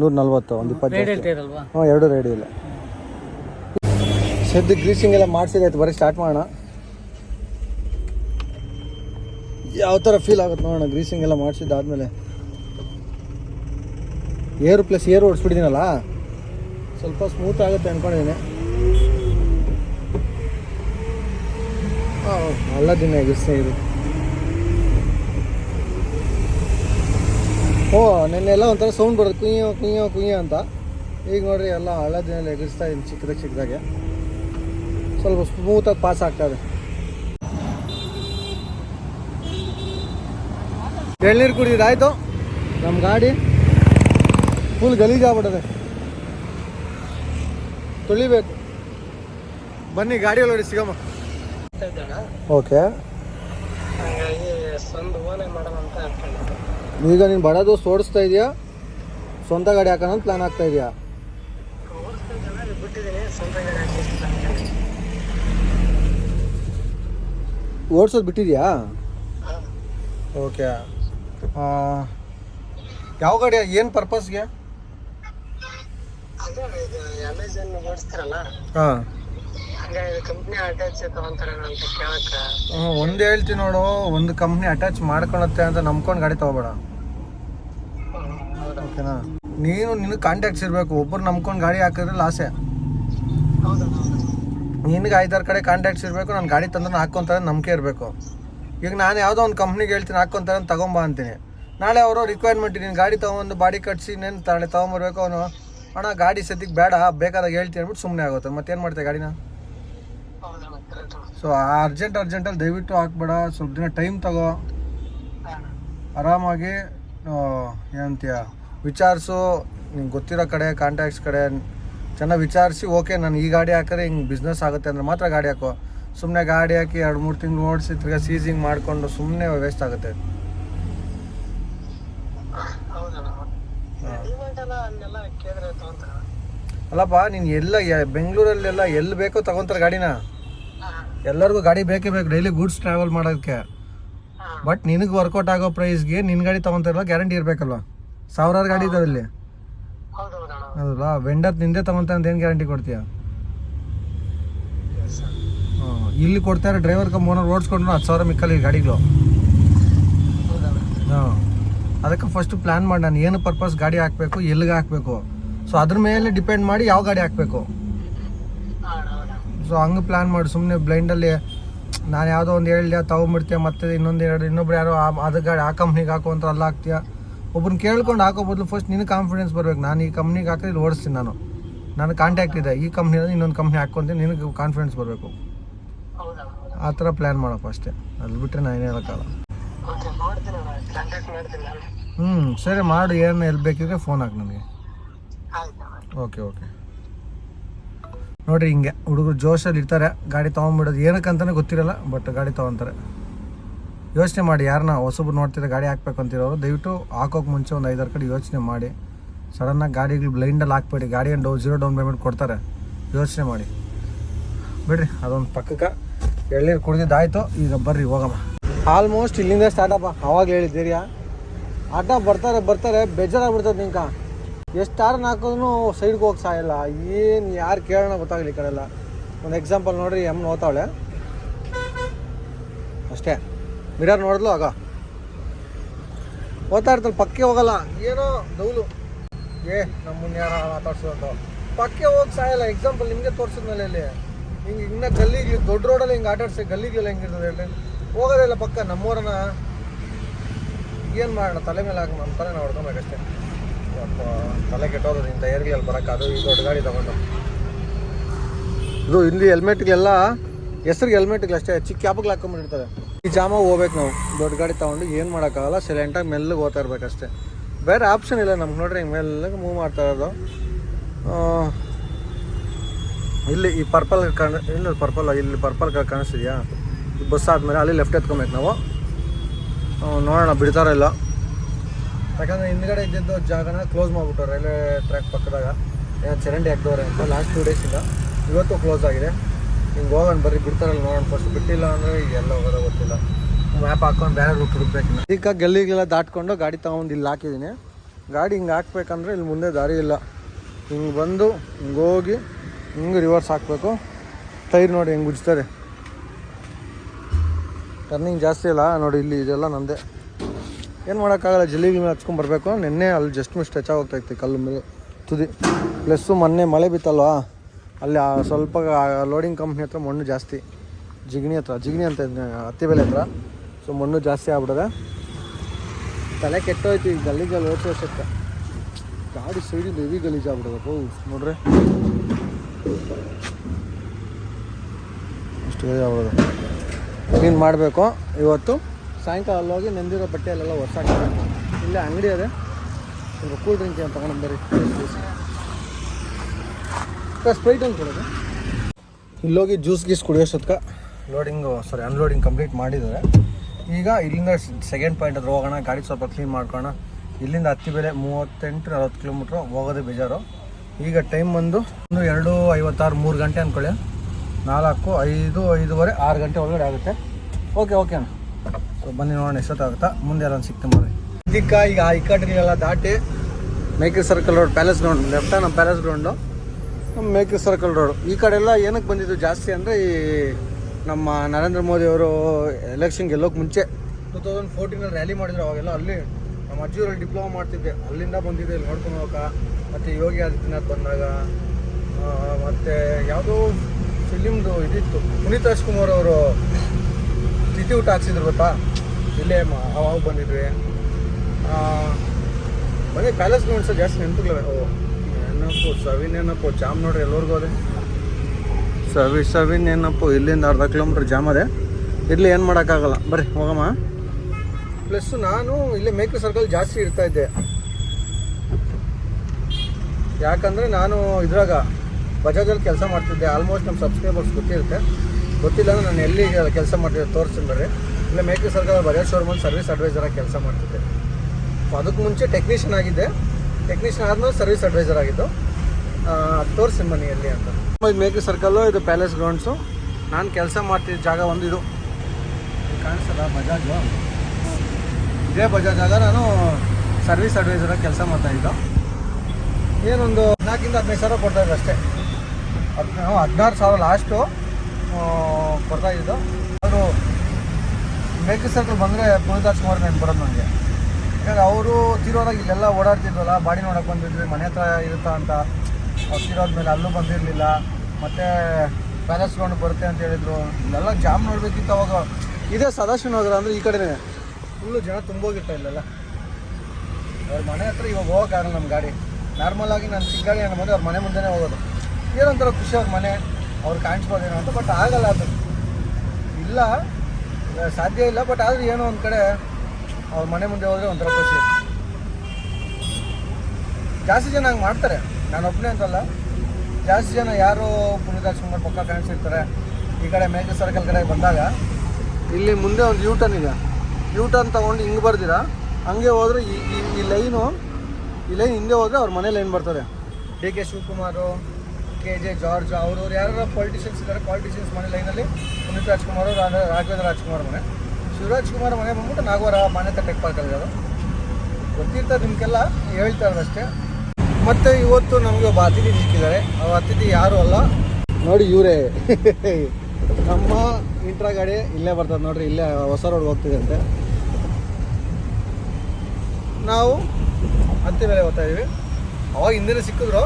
ನೂರ ನಲ್ವತ್ತು ಒಂದು ಇಪ್ಪತ್ತು ಹಾಂ ಎರಡು ರೆಡಿ ಸದ್ಯ ಗ್ರೀಸಿಂಗ್ ಎಲ್ಲ ಮಾಡಿಸಿದಾಯ್ತು ಬರೀ ಸ್ಟಾರ್ಟ್ ಮಾಡೋಣ. ಯಾವ ಥರ ಫೀಲ್ ಆಗುತ್ತೆ ನೋಡೋಣ ಗ್ರೀಸಿಂಗ್ ಎಲ್ಲ ಮಾಡಿಸಿದ್ದಾದ್ಮೇಲೆ ಏರು ಪ್ಲಸ್ ಏರು ಓಡಿಸ್ಬಿಟ್ಟಿದ್ದೀನಲ್ಲ? ಸ್ವಲ್ಪ ಸ್ಮೂತ್ ಆಗುತ್ತೆ ಅಂದ್ಕೊಂಡಿದ್ದೀನಿ ಅಲ್ಲ ದಿನ ಎಗಿಸ್ತೇ ಇದು ಓ ನೆನ್ನೆಲ್ಲ ಒಂಥರ ಸೌಂಡ್ ಬರುತ್ತೆ ಕುಯ್ಯೋ ಕುಯ್ಯೋ ಕುಯ್ಯೋ ಅಂತ. ಈಗ ನೋಡ್ರಿ, ಎಲ್ಲ ಹಳೆ ದಿನ ಎಗರಿಸ್ತಾ ಇದ್ದೀನಿ ಚಿಕ್ಕದಾಗ ಚಿಕ್ಕದಾಗೆ. ಸ್ವಲ್ಪ ಸ್ಮೂತಾಗಿ ಪಾಸ್ ಆಗ್ತದೆ. ಎಳ್ನೀರು ಕುಡಿದ್ರೆ ಆಯಿತು. ನಮ್ಮ ಗಾಡಿ ಫುಲ್ ಗಲೀಜಾಗ್ಬಿಟ್ಟದೆ ತುಳಿಬೇಕು. ಬನ್ನಿ, ಗಾಡಿ ಒಳಗಡೆ ಸಿಗಮ್ಮ. ಓಕೆ. ಈಗ ನೀನು ಬಡ ದೋಸ್ತ್ ಓಡಿಸ್ತಾ ಇದೆಯಾ? ಸ್ವಂತ ಗಾಡಿ ಹಾಕೋಣ ಅಂತ ಪ್ಲಾನ್ ಆಗ್ತಾ ಇದೆಯಾ ಬಿಟ್ಟಿದ್ದೀನಿ ಸ್ವಂತ ಗಾಡಿ ಓಡಿಸೋದು ಬಿಟ್ಟಿದ್ಯಾ? ಓಕೆ. ಯಾವ ಗಾಡಿ ಏನು ಪರ್ಪಸ್ಗೆ ಅಮೆಝಾನ್ ಓಡಿಸ್ತಾರಲ್ಲ? ಹಾಂ. ಒಂದು ಹೇಳ್ತೀನಿ ನೋಡು ಒಂದು ಕಂಪ್ನಿ ಅಟ್ಯಾಚ್ ಮಾಡ್ಕೊಳತ್ತೆ ಅಂತ ನಂಬ್ಕೊಂಡು ಗಾಡಿ ತಗೋಬೇಡ. ಓಕೆನಾ? ನೀನು ನಿನ್ನ ಕಾಂಟ್ಯಾಕ್ಟ್ಸ್ ಇರಬೇಕು ಒಬ್ಬರು ನಂಬ್ಕೊಂಡು ಗಾಡಿ ಹಾಕಿದ್ರೆ ಲಾಸೆ. ನಿನಗೆ ಐದಾರು ಕಡೆ ಕಾಂಟ್ಯಾಕ್ಟ್ಸ್ ಇರಬೇಕು ನಾನು ಗಾಡಿ ತಂದ್ರೆ ಹಾಕ್ಕೊಂತಾರೆ ನಂಬಿಕೆ ಇರಬೇಕು. ಈಗ ನಾನು ಯಾವುದೋ ಒಂದು ಕಂಪ್ನಿಗೆ ಹೇಳ್ತೀನಿ ಹಾಕ್ಕೊಂತಾರೆ ಅಂತ ತಗೊಂಬ ಅಂತೀನಿ. ನಾಳೆ ಅವರು ರಿಕ್ವೈರ್ಮೆಂಟ್ ನೀನು ಗಾಡಿ ತೊಗೊಂಡು ಬಾಡಿ ಕಟ್ಸಿ ಇನ್ನೇನು ತಾಳೆ ತೊಗೊಂಬರ್ಬೇಕು ಅವನು. ಅಣ್ಣ ಗಾಡಿ ಸದ್ಯಕ್ಕೆ ಬೇಡ ಬೇಕಾದಾಗ ಹೇಳ್ತೀನಿ ಅಂದ್ಬಿಟ್ಟು ಸುಮ್ಮನೆ ಆಗುತ್ತೆ. ಮತ್ತೇನು ಮಾಡ್ತೀಯ ಗಾಡಿನ? ಸೊ ಅರ್ಜೆಂಟ್ ಅರ್ಜೆಂಟಲ್ಲಿ ದಯವಿಟ್ಟು ಹಾಕ್ಬೇಡ ಸ್ವಲ್ಪ ದಿನ ಟೈಮ್ ತಗೋ. ಆರಾಮಾಗಿ ಏನಂತೀಯ ವಿಚಾರಿಸು ನಿಮ್ಗೆ ಗೊತ್ತಿರೋ ಕಡೆ ಕಾಂಟ್ಯಾಕ್ಟ್ಸ್ ಕಡೆ ಚೆನ್ನಾಗಿ ವಿಚಾರಿಸಿ ಓಕೆ ನಾನು ಈ ಗಾಡಿ ಹಾಕಿದ್ರೆ ಹಿಂಗೆ ಬಿಸ್ನೆಸ್ ಆಗುತ್ತೆ ಅಂದ್ರೆ ಮಾತ್ರ ಗಾಡಿ ಹಾಕೋ. ಸುಮ್ಮನೆ ಗಾಡಿ ಹಾಕಿ ಎರಡು ಮೂರು ತಿಂಗಳು ಓಡಿಸಿ ತಿರ್ಗಾ ಸೀಸಿಂಗ್ ಮಾಡಿಕೊಂಡು ಸುಮ್ಮನೆ ವೇಸ್ಟ್ ಆಗುತ್ತೆ. ಅಲ್ಲಪ್ಪ ನೀನು ಎಲ್ಲ ಬೆಂಗಳೂರಲ್ಲಿ ಬೆಂಗಳೂರಲ್ಲೆಲ್ಲ ಎಲ್ಲಿ ಬೇಕೋ ತಗೊಂತಾರೆ ಗಾಡಿನ. ಎಲ್ಲರಿಗೂ ಗಾಡಿ ಬೇಕೇ ಬೇಕು ಡೈಲಿ ಗೂಡ್ಸ್ ಟ್ರಾವೆಲ್ ಮಾಡೋದಕ್ಕೆ. ಬಟ್ ನಿನಗೆ ವರ್ಕೌಟ್ ಆಗೋ ಪ್ರೈಸ್ಗೆ ನಿನ್ನ ಗಾಡಿ ತಗೊಂತಾರಲ್ಲ ಗ್ಯಾರಂಟಿ ಇರಬೇಕಲ್ವ? ಸಾವಿರಾರು ಗಾಡಿ ಇದಾವೆ ಇಲ್ಲಿ. ಹೌದಲ್ಲ ವೆಂಡರ್ ನಿಂದೇ ತಗೊಂತ ಅಂತ ಏನು ಗ್ಯಾರಂಟಿ ಕೊಡ್ತೀಯ? ಹಾಂ, ಇಲ್ಲಿ ಕೊಡ್ತಾರೆ ಡ್ರೈವರ್ ಕಮ್ ಓನರ್ ಓಡಿಸ್ಕೊಂಡ್ರು ಹತ್ತು ಸಾವಿರ ಮಿಕ್ಕಲ್ಲಿ ಗಾಡಿಗಳು. ಹಾಂ, ಅದಕ್ಕೆ ಫಸ್ಟ್ ಪ್ಲ್ಯಾನ್ ಮಾಡಿ ನಾನು. ಏನು ಪರ್ಪಸ್ ಗಾಡಿ ಹಾಕಬೇಕು, ಎಲ್ಲಿಗೆ ಹಾಕಬೇಕು? ಸೊ ಅದ್ರ ಮೇಲೆ ಡಿಪೆಂಡ್ ಮಾಡಿ ಯಾವ ಗಾಡಿ ಹಾಕಬೇಕು. ಸೊ ಹಂಗೆ ಪ್ಲ್ಯಾನ್ ಮಾಡಿ. ಸುಮ್ಮನೆ ಬ್ಲೈಂಡಲ್ಲಿ ನಾನು ಯಾವುದೋ ಒಂದು ಹೇಳಿದೆ ತೊಗೊಂಬಿಡ್ತೀಯ ಮತ್ತೆ ಇನ್ನೊಂದು ಎರಡು, ಇನ್ನೊಬ್ರು ಯಾರೋ ಅದು ಗಾಡಿ ಆ ಕಂಪ್ನಿಗೆ ಹಾಕೋ ಅಂತ ಅಲ್ಲಿ ಹಾಕ್ತೀಯ? ಒಬ್ಬನ ಕೇಳ್ಕೊಂಡು ಹಾಕೋ ಬದಲು ಫಸ್ಟ್ ನಿನ್ನ ಕಾನ್ಫಿಡೆನ್ಸ್ ಬರ್ಬೇಕು. ನಾನು ಈ ಕಂಪ್ನಿಗೆ ಹಾಕಿದ್ರೆ ಇಲ್ಲಿ ಓಡಿಸ್ತೀನಿ ನಾನು. ನನ್ನ ಕಾಂಟ್ಯಾಕ್ಟ್ ಇದೆ. ಈ ಕಂಪ್ನಿಯಲ್ಲಿ ಇನ್ನೊಂದು ಕಂಪ್ನಿ ಹಾಕ್ಕೊಂತೀನಿ. ನಿನಗೆ ಕಾನ್ಫಿಡೆನ್ಸ್ ಬರಬೇಕು. ಆ ಥರ ಪ್ಲ್ಯಾನ್ ಮಾಡಪ್ಪ ಅಷ್ಟೇ. ಅಲ್ಲಿ ಬಿಟ್ಟರೆ ನಾನು ಏನು ಹೇಳೋಕ್ಕಾಗಲ್ಲ. ಹ್ಞೂ ಸರಿ ಮಾಡು. ಏನು ಎಲ್ಲಿ ಬೇಕಿದ್ರೆ ಫೋನ್ ಹಾಕಿ ನನಗೆ. Okay okay. ನೋಡಿರಿ ಹಿಂಗೆ ಹುಡುಗರು ಜೋಶಲ್ಲಿ ಇರ್ತಾರೆ. ಗಾಡಿ ತೊಗೊಂಬಿಡೋದು ಏನಕ್ಕಂತಲೇ ಗೊತ್ತಿರಲ್ಲ ಬಟ್ ಗಾಡಿ ತೊಗೊತಾರೆ. ಯೋಚನೆ ಮಾಡಿ ಯಾರನ್ನ ಹೊಸಬ್ರು ನೋಡ್ತಿದ್ರೆ ಗಾಡಿ ಹಾಕ್ಬೇಕು ಅಂತಿರೋರು, ದಯವಿಟ್ಟು ಹಾಕೋಕೆ ಮುಂಚೆ ಒಂದು ಐದಾರು ಕಡೆ ಯೋಚನೆ ಮಾಡಿ. ಸಡನ್ನಾಗಿ ಗಾಡಿಗಳು ಬ್ಲೈಂಡಲ್ಲಿ ಹಾಕ್ಬೇಡಿ. ಗಾಡಿಯನ್ನು ಡೌ ಜೀರೋ ಡೌನ್ ಪೇಮೆಂಟ್ ಕೊಡ್ತಾರೆ. ಯೋಚನೆ ಮಾಡಿ. ಬಿಡ್ರಿ, ಅದೊಂದು ಪಕ್ಕಕ್ಕೆ ಎಳ್ನೀರು ಕುಡಿದಿದ್ದಾಯ್ತು. ಈಗ ಬರ್ರಿ, ಹೋಗಮ್ಮ. ಆಲ್ಮೋಸ್ಟ್ ಇಲ್ಲಿಂದ ಸ್ಟಾರ್ಟ್ ಅಪ್ಪ. ಅವಾಗ ಹೇಳಿದ್ದೀರಿ ಆಟ ಬರ್ತಾರೆ ಬರ್ತಾರೆ, ಬೇಜಾರಾಗ್ಬಿಡ್ತದೆ ನಿಂಕ. ಎಷ್ಟು ತಾರನ್ನ ಹಾಕೋದ್ರು ಸೈಡ್ಗೆ ಹೋಗಿ ಸಾಯಲ್ಲ. ಏನು ಯಾರು ಕೇಳೋಣ ಗೊತ್ತಾಗಲಿ ಈ ಕಡೆ ಎಲ್ಲ ಒಂದು ಎಕ್ಸಾಂಪಲ್ ನೋಡ್ರಿ, ಎಂ ನೋತಾವಳೆ ಅಷ್ಟೇ. ಮಿರರ್ ನೋಡಿದ್ಲು, ಆಗ. ಓದ್ತಾ ಇರ್ತಾಳೆ ಪಕ್ಕೆ ಹೋಗಲ್ಲ. ಏನೋ ದೌಲು. ಏ, ನಮ್ಮನ್ನ ಯಾರ ಮಾತಾಡ್ಸೋದು ಪಕ್ಕೆ ಹೋಗಿ ಸಾಯಲ್ಲ ಎಕ್ಸಾಂಪಲ್ ನಿಮಗೆ ತೋರಿಸಿದ್ಮೇಲೆ ಇಲ್ಲಿ. ಹಿಂಗೆ ಇನ್ನ ಗಲ್ಲಿಗೆ ದೊಡ್ಡ ರೋಡಲ್ಲಿ ಹಿಂಗೆ ಆಟಾಡ್ಸಿ ಗಲ್ಲಿಗೆಲ್ಲ ಹೆಂಗಿರ್ತದೆ ಹೇಳಿ. ಹೋಗೋದಿಲ್ಲ ಪಕ್ಕ, ನಮ್ಮೂರನ್ನ ಏನು ಮಾಡೋಣ, ತಲೆ ಮೇಲೆ ಹಾಕಿ ನಮ್ಮ ತಲೆ ನಾವು ಹೊಡ್ಕೊಬೇಕಷ್ಟೇ ತಲೆ ಕೆಟ್ಟೋದು ನಿಂತ ಏರ್ಗಳಲ್ಲಿ ಬರೋಕೆ ಅದು ಈ ದೊಡ್ಡ ಗಾಡಿ ತಗೊಂಡು. ಇದು ಇಲ್ಲಿ ಹೆಲ್ಮೆಟ್ಗೆಲ್ಲ ಹೆಸ್ರಿಗೆ ಹೆಲ್ಮೆಟ್ಗೆ ಅಷ್ಟೇ, ಚಿಕ್ಕ ಕ್ಯಾಬ್ಗೆ ಹಾಕೊಂಡ್ಬಿಟ್ಟಿರ್ತಾರೆ ಈ ಜಾಮ ಹೋಗ್ಬೇಕು ನಾವು. ದೊಡ್ಡ ಗಾಡಿ ತಗೊಂಡು ಏನು ಮಾಡೋಕ್ಕಾಗಲ್ಲ ಸೈಲೆಂಟಾಗಿ ಮೆಲ್ಲಗೆ ಹೋಗ್ತಾ ಇರ್ಬೇಕಷ್ಟೇ. ಬೇರೆ ಆಪ್ಷನ್ ಇಲ್ಲ ನಮ್ಗೆ ನೋಡ್ರಿ ಹಿಂಗೆ ಮೆಲ್ಲಗೆ ಮೂವ್ ಮಾಡ್ತಾ ಇರೋದು. ಇಲ್ಲಿ ಈ ಪರ್ಪಲ್ ಕಾಣ, ಇಲ್ಲ ಪರ್ಪಲ್ ಇಲ್ಲಿ ಪರ್ಪಲ್ ಕಾಣಿಸ್ತಿದ್ಯಾ? ಬಸ್ ಆದಮೇಲೆ ಅಲ್ಲಿ ಲೆಫ್ಟ್ ಎತ್ಕೊಬೇಕು ನಾವು. ನೋಡೋಣ, ಬಿಡ್ತಾರೋ ಇಲ್ಲ. ಯಾಕಂದ್ರೆ ಹಿಂದ್ಗಡೆ ಇದ್ದಿದ್ದು ಜಾಗನ ಕ್ಲೋಸ್ ಮಾಡಿಬಿಟ್ಟು ರೈಲ್ವೆ ಟ್ರ್ಯಾಕ್ ಪಕ್ಕದಾಗ. ಚರಂಡಿ ಹಾಕ್ದವ್ರೆ ಅಂತ ಲಾಸ್ಟ್ ಟೂ ಡೇಸಿಂದ ಇವತ್ತು ಕ್ಲೋಸ್ ಆಗಿದೆ. ಹಿಂಗೆ ಹೋಗೋಣ, ಬರ್ರಿ ಬಿಡ್ತಾರಲ್ಲ ನೋಡೋಣ. ಫಸ್ಟ್ ಬಿಟ್ಟಿಲ್ಲ ಅಂದರೆ ಎಲ್ಲ ಹೋಗೋದೋ ಗೊತ್ತಿಲ್ಲ. ಮ್ಯಾಪ್ ಹಾಕೊಂಡು ಬೇರೆ ರೂಟ್ ಹುಡುಕ್ಬೇಕು ಈಗ ಗಲ್ಲಿಗೆಲ್ಲ ದಾಟ್ಕೊಂಡು ಗಾಡಿ ತಗೊಂಡು ಇಲ್ಲಿ ಹಾಕಿದ್ದೀನಿ ಗಾಡಿ ಹಿಂಗೆ ಹಾಕ್ಬೇಕಂದ್ರೆ ಇಲ್ಲಿ ಮುಂದೆ ದಾರಿ ಇಲ್ಲ. ಹಿಂಗೆ ಬಂದು ಹಿಂಗೆ ಹೋಗಿ ಹಿಂಗೆ ರಿವರ್ಸ್ ಹಾಕಬೇಕು. ಟೈರ್ ನೋಡಿ ಹೆಂಗೆ ಉಜ್ತಾರೆ. ಟರ್ನಿಂಗ್ ಜಾಸ್ತಿ ಇಲ್ಲ ನೋಡಿ ಇಲ್ಲಿ ಇದೆಲ್ಲ ನಂದೆ. ಏನು ಮಾಡೋಕ್ಕಾಗಲ್ಲ, ಜಲ್ಲಿಗೆ ಮೇಲೆ ಬರಬೇಕು. ನಿನ್ನೆ ಅಲ್ಲಿ ಜಸ್ಟ್ ಮಿಸ್ ಟಚ್ ಇತ್ತು, ಕಲ್ಲು ಮೇಲೆ ತುದಿ. ಪ್ಲಸ್ಸು ಮೊನ್ನೆ ಮಳೆ ಬಿತ್ತಲ್ವಾ? ಅಲ್ಲಿ ಸ್ವಲ್ಪ ಲೋಡಿಂಗ್ ಕಂಪ್ನಿ ಹತ್ರ ಮಣ್ಣು ಜಾಸ್ತಿ. ಜಿಗಣಿ ಹತ್ರ, ಜಿಗಣಿ ಅಂತ ಹತ್ತಿ ಬೆಲೆ ಹತ್ರ. ಸೊ ಮಣ್ಣು ಜಾಸ್ತಿ ಆಗ್ಬಿಡದೆ. ತಲೆ ಕೆಟ್ಟೋಯ್ತು ಈ ಗಲ್ಲಿಗಲ್ಲಿ ಓಡಿಸೋಸಕ್ಕೆ ಗಾಡಿ ಸೈಡಿಂದ ಹೆವಿ ಗಲೀಜ್ ಆಗ್ಬಿಡೋದಪ್ಪ ನೋಡ್ರಿ. ಅಷ್ಟು ಗಲೀಜ್ ಆಗ್ಬಿಡೋದು. ಕ್ಲೀನ್ ಮಾಡಬೇಕು? ಇವತ್ತು ಸಾಯಂಕಾಲ ಅಲ್ಲೋಗಿ ನೆಂದಿರೋ ಬಟ್ಟೆಯಲ್ಲೆಲ್ಲ ಹೊಸ ಇಲ್ಲೇ ಅಂಗಡಿ ಅದೇ. ಸ್ವಲ್ಪ ಕೂಲ್ ಡ್ರಿಂಕ್ ಏನು ತೊಗೊಂಡು ಬರೀ ಸ್ಪ್ರೈಟ್ ಅಂತ ಕೊಡೋದು. ಇಲ್ಲೋಗಿ ಜ್ಯೂಸ್ ಗೀಸ್ ಕುಡಿಯೋಷ್ಟೊತ್ಕ ಲೋಡಿಂಗು ಸಾರಿ ಅನ್ಲೋಡಿಂಗ್ ಕಂಪ್ಲೀಟ್ ಮಾಡಿದ್ದಾರೆ. ಈಗ ಇಲ್ಲಿಂದ ಸೆಕೆಂಡ್ ಪಾಯಿಂಟ್ ಹತ್ರ ಹೋಗೋಣ, ಗಾಡಿ ಸ್ವಲ್ಪ ಕ್ಲೀನ್ ಮಾಡ್ಕೋಣ ಇಲ್ಲಿಂದ ಹತ್ತಿ ಬೆಲೆ ಮೂವತ್ತೆಂಟು ನಲ್ವತ್ತು ಕಿಲೋಮೀಟ್ರ್ ಹೋಗೋದೇ ಬೇಜಾರು. ಈಗ ಟೈಮ್ ಬಂದು ಒಂದು ಎರಡು ಐವತ್ತಾರು ಮೂರು ಗಂಟೆ ಅಂದ್ಕೊಳ್ಳಿ ನಾಲ್ಕು, ಐದು, ಐದುವರೆ, ಆರು ಗಂಟೆ ಒಳಗಡೆ ಆಗುತ್ತೆ. ಓಕೆ ಓಕೆ ಅಣ್ಣ. ಸೊ ಬನ್ನಿ ನೋಡೋಣ ಎಷ್ಟೊತ್ತಾಗುತ್ತಾ. ಮುಂದೆ ಎಲ್ಲ ಸಿಗ್ತೀನಿ ಬರ್ರಿ ಇದಕ್ಕೆ ಈಗ ಆ ಕಡೆಗೆಲ್ಲ ದಾಟಿ Mekhri circle road palace ground left ನಮ್ಮ palace ground Mekhri circle road ಈ ಕಡೆ ಎಲ್ಲ ಏನಕ್ಕೆ ಬಂದಿದ್ದು ಜಾಸ್ತಿ ಅಂದರೆ ಈ ನಮ್ಮ ನರೇಂದ್ರ ಮೋದಿ ಅವರು ಎಲೆಕ್ಷನ್ ಗೆಲ್ಲೋಕೆ ಮುಂಚೆ ಟೂ ತೌಸಂಡ್ ಫೋರ್ಟೀನಲ್ಲಿ ರ್ಯಾಲಿ ಮಾಡಿದ್ರು, ಅವಾಗೆಲ್ಲ ಅಲ್ಲಿ ನಮ್ಮ ಅಜ್ಜಿಯವರಲ್ಲಿ ಡಿಪ್ಲೊಮಾ ಮಾಡ್ತಿದ್ದೆ. ಅಲ್ಲಿಂದ ಬಂದಿದ್ದೆ ಇಲ್ಲಿ ನೋಡ್ಕೊಂಡು ಹೋಗಕ ಮತ್ತು ಯೋಗಿ ಆದಿತ್ಯನಾಥ್ ಬಂದಾಗ ಮತ್ತು ಯಾವುದೋ ಫಿಲಿಮ್ದು ಇದಿತ್ತು. ಪುನೀತ್ ರಾಜ್ಕುಮಾರ್ ಅವರು ತಿಥಿ ಊಟ ಹಾಕ್ಸಿದ್ರು ಗೊತ್ತಾ? ಇಲ್ಲೇ ಅವಾಗ ಬಂದಿದ್ವಿ. ಬನ್ನಿ ಪ್ಯಾಲೇಸ್ ಗ್ರೌಂಡ್ಸ್ ಜಾಸ್ತಿ ಓ ನೆನಪು ಸವಿ ನೆನಪು ಜಾಮ್ ನೋಡ್ರಿ ಎಲ್ಲರಿಗೂ ಅದೇ ಸವಿ ಸವಿ ನೆನಪು ಇಲ್ಲಿಂದ ಅರ್ಧ ಕಿಲೋಮೀಟ್ರ್ ಜಾಮ್ ಅದೇ. ಇಲ್ಲಿ ಏನು ಮಾಡೋಕ್ಕಾಗಲ್ಲ. ಬರ್ರಿ ಹೋಗಮ್ಮ. ಪ್ಲಸ್ ನಾನು ಇಲ್ಲೇ ಮೇಕೆ ಸರ್ಕಲ್ ಜಾಸ್ತಿ ಇರ್ತಾ ಇದ್ದೆ. ಯಾಕಂದರೆ ನಾನು ಇದ್ರಾಗ ಬಜಾಜಲ್ಲಿ ಕೆಲಸ ಮಾಡ್ತಿದ್ದೆ. ಆಲ್ಮೋಸ್ಟ್ ನಮ್ಮ ಸಬ್ಸ್ಕ್ರೈಬರ್ಸ್ ಗೊತ್ತಿರುತ್ತೆ. ಗೊತ್ತಿಲ್ಲ ಅಂದ್ರೆ ನಾನು ಎಲ್ಲಿ ಕೆಲಸ ಮಾಡ್ತಿದ್ದೆ ತೋರಿಸ್ತೀನಿ ಬರ್ರಿ. ಇಲ್ಲೇ ಮೇಕೆ ಸರ್ಕಲ್ ಬಜಾಜ್ ಶೋರೂಮಲ್ಲಿ ಸರ್ವಿಸ್ ಅಡ್ವೈಸರಾಗಿ ಕೆಲಸ ಮಾಡ್ತಿದ್ದೆ. ಅದಕ್ಕೆ ಮುಂಚೆ ಟೆಕ್ನಿಷಿಯನ್ ಆಗಿದ್ದೆ. ಟೆಕ್ನಿಷಿಯನ್ ಆದ್ಮೇಲೆ ಸರ್ವಿಸ್ ಅಡ್ವೈಸರ್ ಆಗಿದ್ದು ತೋರಿಸಿ ಮನೆಯಲ್ಲಿ ಅಂತ. ಇದು ಸರ್ಕಲ್ ಸರ್ಕಲ್ಲು ಇದು ಪ್ಯಾಲೇಸ್ ಗ್ರೌಂಡ್ಸು ನಾನು ಕೆಲಸ ಮಾಡ್ತಿದ್ದ ಜಾಗ ಒಂದು ಇದು. ಕಾಣಿಸಲ್ಲ ಬಜಾಜ್ ಇದೇ ಬಜಾಜ್ ಆಗ ನಾನು ಸರ್ವಿಸ್ ಅಡ್ವೈಸರಾಗಿ ಕೆಲಸ ಮಾಡ್ತಾ ಇದ್ದು. ಏನೊಂದು ಹದಿನಾಲ್ಕಿಂದ ಹದಿನೈದು ಸಾವಿರ ಕೊಡ್ತಾ ಇದ್ದು ಅಷ್ಟೇ. ಹದಿನಾ ಹದಿನಾರು ಸಾವಿರ ಲಾಸ್ಟು ಕೊಡ್ತಾ ಇದ್ದು. ಅದು ಮೇಕಲ್ ಸರ್ಕಲ್ ಬಂದರೆ ಪುನೀತ್ ರಾಜ್ಕುಮಾರ್ ನೆನ್ಪು ಬರೋದು ನನಗೆ ಯಾಕಂದ್ರೆ ಅವರು ತೀರೋದಾಗ ಇಲ್ಲೆಲ್ಲ ಓಡಾಡ್ತಿದ್ವಲ್ಲ ಬಾಡಿ ನೋಡಕ್ಕೆ ಬಂದಿದ್ವಿ ಮನೆ ಹತ್ರ ಇರುತ್ತಾ ಅಂತ. ಅವ್ರು ತಿರೋದ್ಮೇಲೆ ಅಲ್ಲೂ ಬಂದಿರಲಿಲ್ಲ. ಮತ್ತು ಪ್ಯಾಲೇಸ್ ಗ್ರೌಂಡ್ ಬರುತ್ತೆ ಅಂತ ಹೇಳಿದ್ರು. ಇಲ್ಲೆಲ್ಲ ಜಾಮ್ ನೋಡಬೇಕಿತ್ತು ಅವಾಗ. ಇದೇ ಸದಾಶಿವನಗರ ಅಂದ್ರೆ ಈ ಕಡೆನೇ. ಫುಲ್ಲು ಜನ ತುಂಬೋಗಿರ್ತಾ ಇಲ್ಲೆಲ್ಲ. ಅವ್ರ ಮನೆ ಹತ್ರ ಇವಾಗ ಹೋಗೋಕ್ಕಾಗಲ್ಲ ನಮ್ಮ ಗಾಡಿ. ನಾರ್ಮಲ್ ಆಗಿ ನಾನು ಚಿಕ್ಕ ಗಾಡಿ ಬಂದು ಅವ್ರ ಮನೆ ಮುಂದೆನೇ ಹೋಗೋದು. ಏನೊಂಥರ ಖುಷಿ ಅವ್ರ ಮನೆ. ಅವ್ರು ಕಾಣಿಸ್ಬೋದೇನೋ ಅಂತ ಬಟ್ ಆಗಲ್ಲ ಅದು. ಇಲ್ಲ. ಸಾಧ್ಯ ಇಲ್ಲ ಬಟ್ ಆದ್ರೆ ಏನೋ ಒಂದು ಕಡೆ ಅವ್ರ ಮನೆ ಮುಂದೆ ಹೋದ್ರೆ ಒಂಥರ ಖುಷಿ. ಜಾಸ್ತಿ ಜನ ಹಂಗೆ ಮಾಡ್ತಾರೆ. ನಾನು ಒಬ್ಬನೇ ಅಂತಲ್ಲ. ಜಾಸ್ತಿ ಜನ ಯಾರು ಪುನೀತ್ ರಾಜ್ಕುಮಾರ್ ಪಕ್ಕ ಕಾಣಿಸಿರ್ತಾರೆ ಈ ಕಡೆ ಮೇಜರ್ ಸರ್ಕಲ್ ಕಡೆ ಬಂದಾಗ, ಇಲ್ಲಿ ಮುಂದೆ ಒಂದು ಯೂ ಟರ್ನ್ ಇದೆ. ಯೂ ಟರ್ನ್ ತೊಗೊಂಡು ಹಿಂಗೆ ಬರ್ದಿರಾ, ಹಂಗೆ ಹೋದ್ರೆ ಈ ಈ- ಲೈನು, ಈ ಲೈನ್ ಹಿಂದೆ ಹೋದ್ರೆ ಅವ್ರ ಮನೆ ಲೈನ್ ಬರ್ತಾರೆ D K Shivakumar, K J George ಅವರು ಯಾರು ಪೊಲಿಟಿಷಿಯನ್ಸ್ ಇದ್ದಾರೆ ಪಾಲಿಟಿಷಿಯನ್ಸ್ ಮನೆ ಲೈನಲ್ಲಿ ಪುನೀತ್ ರಾಜ್ಕುಮಾರ್ ರಾಘವೇಂದ್ರ ರಾಜ್ಕುಮಾರ್ ಮನೆ. ಶಿವರಾಜ್ ಕುಮಾರ್ ಮನೆ ಬಂದ್ಬಿಟ್ಟು ನಾಗವರ ಮಾನ್ಯತೆ ಟೆಕ್ ಪಾರ್ಕಲ್ಲಿ ಇರೋದು ಗೊತ್ತಿರ್ತದೆ ನಿಮ್ಗೆಲ್ಲ ಹೇಳ್ತಾ ಅಷ್ಟೇ ಮತ್ತೆ ಇವತ್ತು ನಮಗೆ ಒಬ್ಬ ಅತಿಥಿ ಸಿಕ್ಕಿದ್ದಾರೆ. ಅವ್ರ ಅತಿಥಿ ಯಾರು ಅಲ್ಲ? ನೋಡಿ ಇವರೇ. ನಮ್ಮ ಇಂಟ್ರಾ ಗಾಡಿ ಇಲ್ಲೇ ಬರ್ತದೆ ನೋಡ್ರಿ, ಇಲ್ಲೇ ಹೊಸ ರೋಡ್ ಹೋಗ್ತಿದೆ ಅಂತೆ. ನಾವು ಹತ್ತಿ ಮೇಲೆ ಹೋಗ್ತಾ ಇದೀವಿ. ಅವಾಗ ಹಿಂದಿನ ಸಿಕ್ಕಿದ್ರು.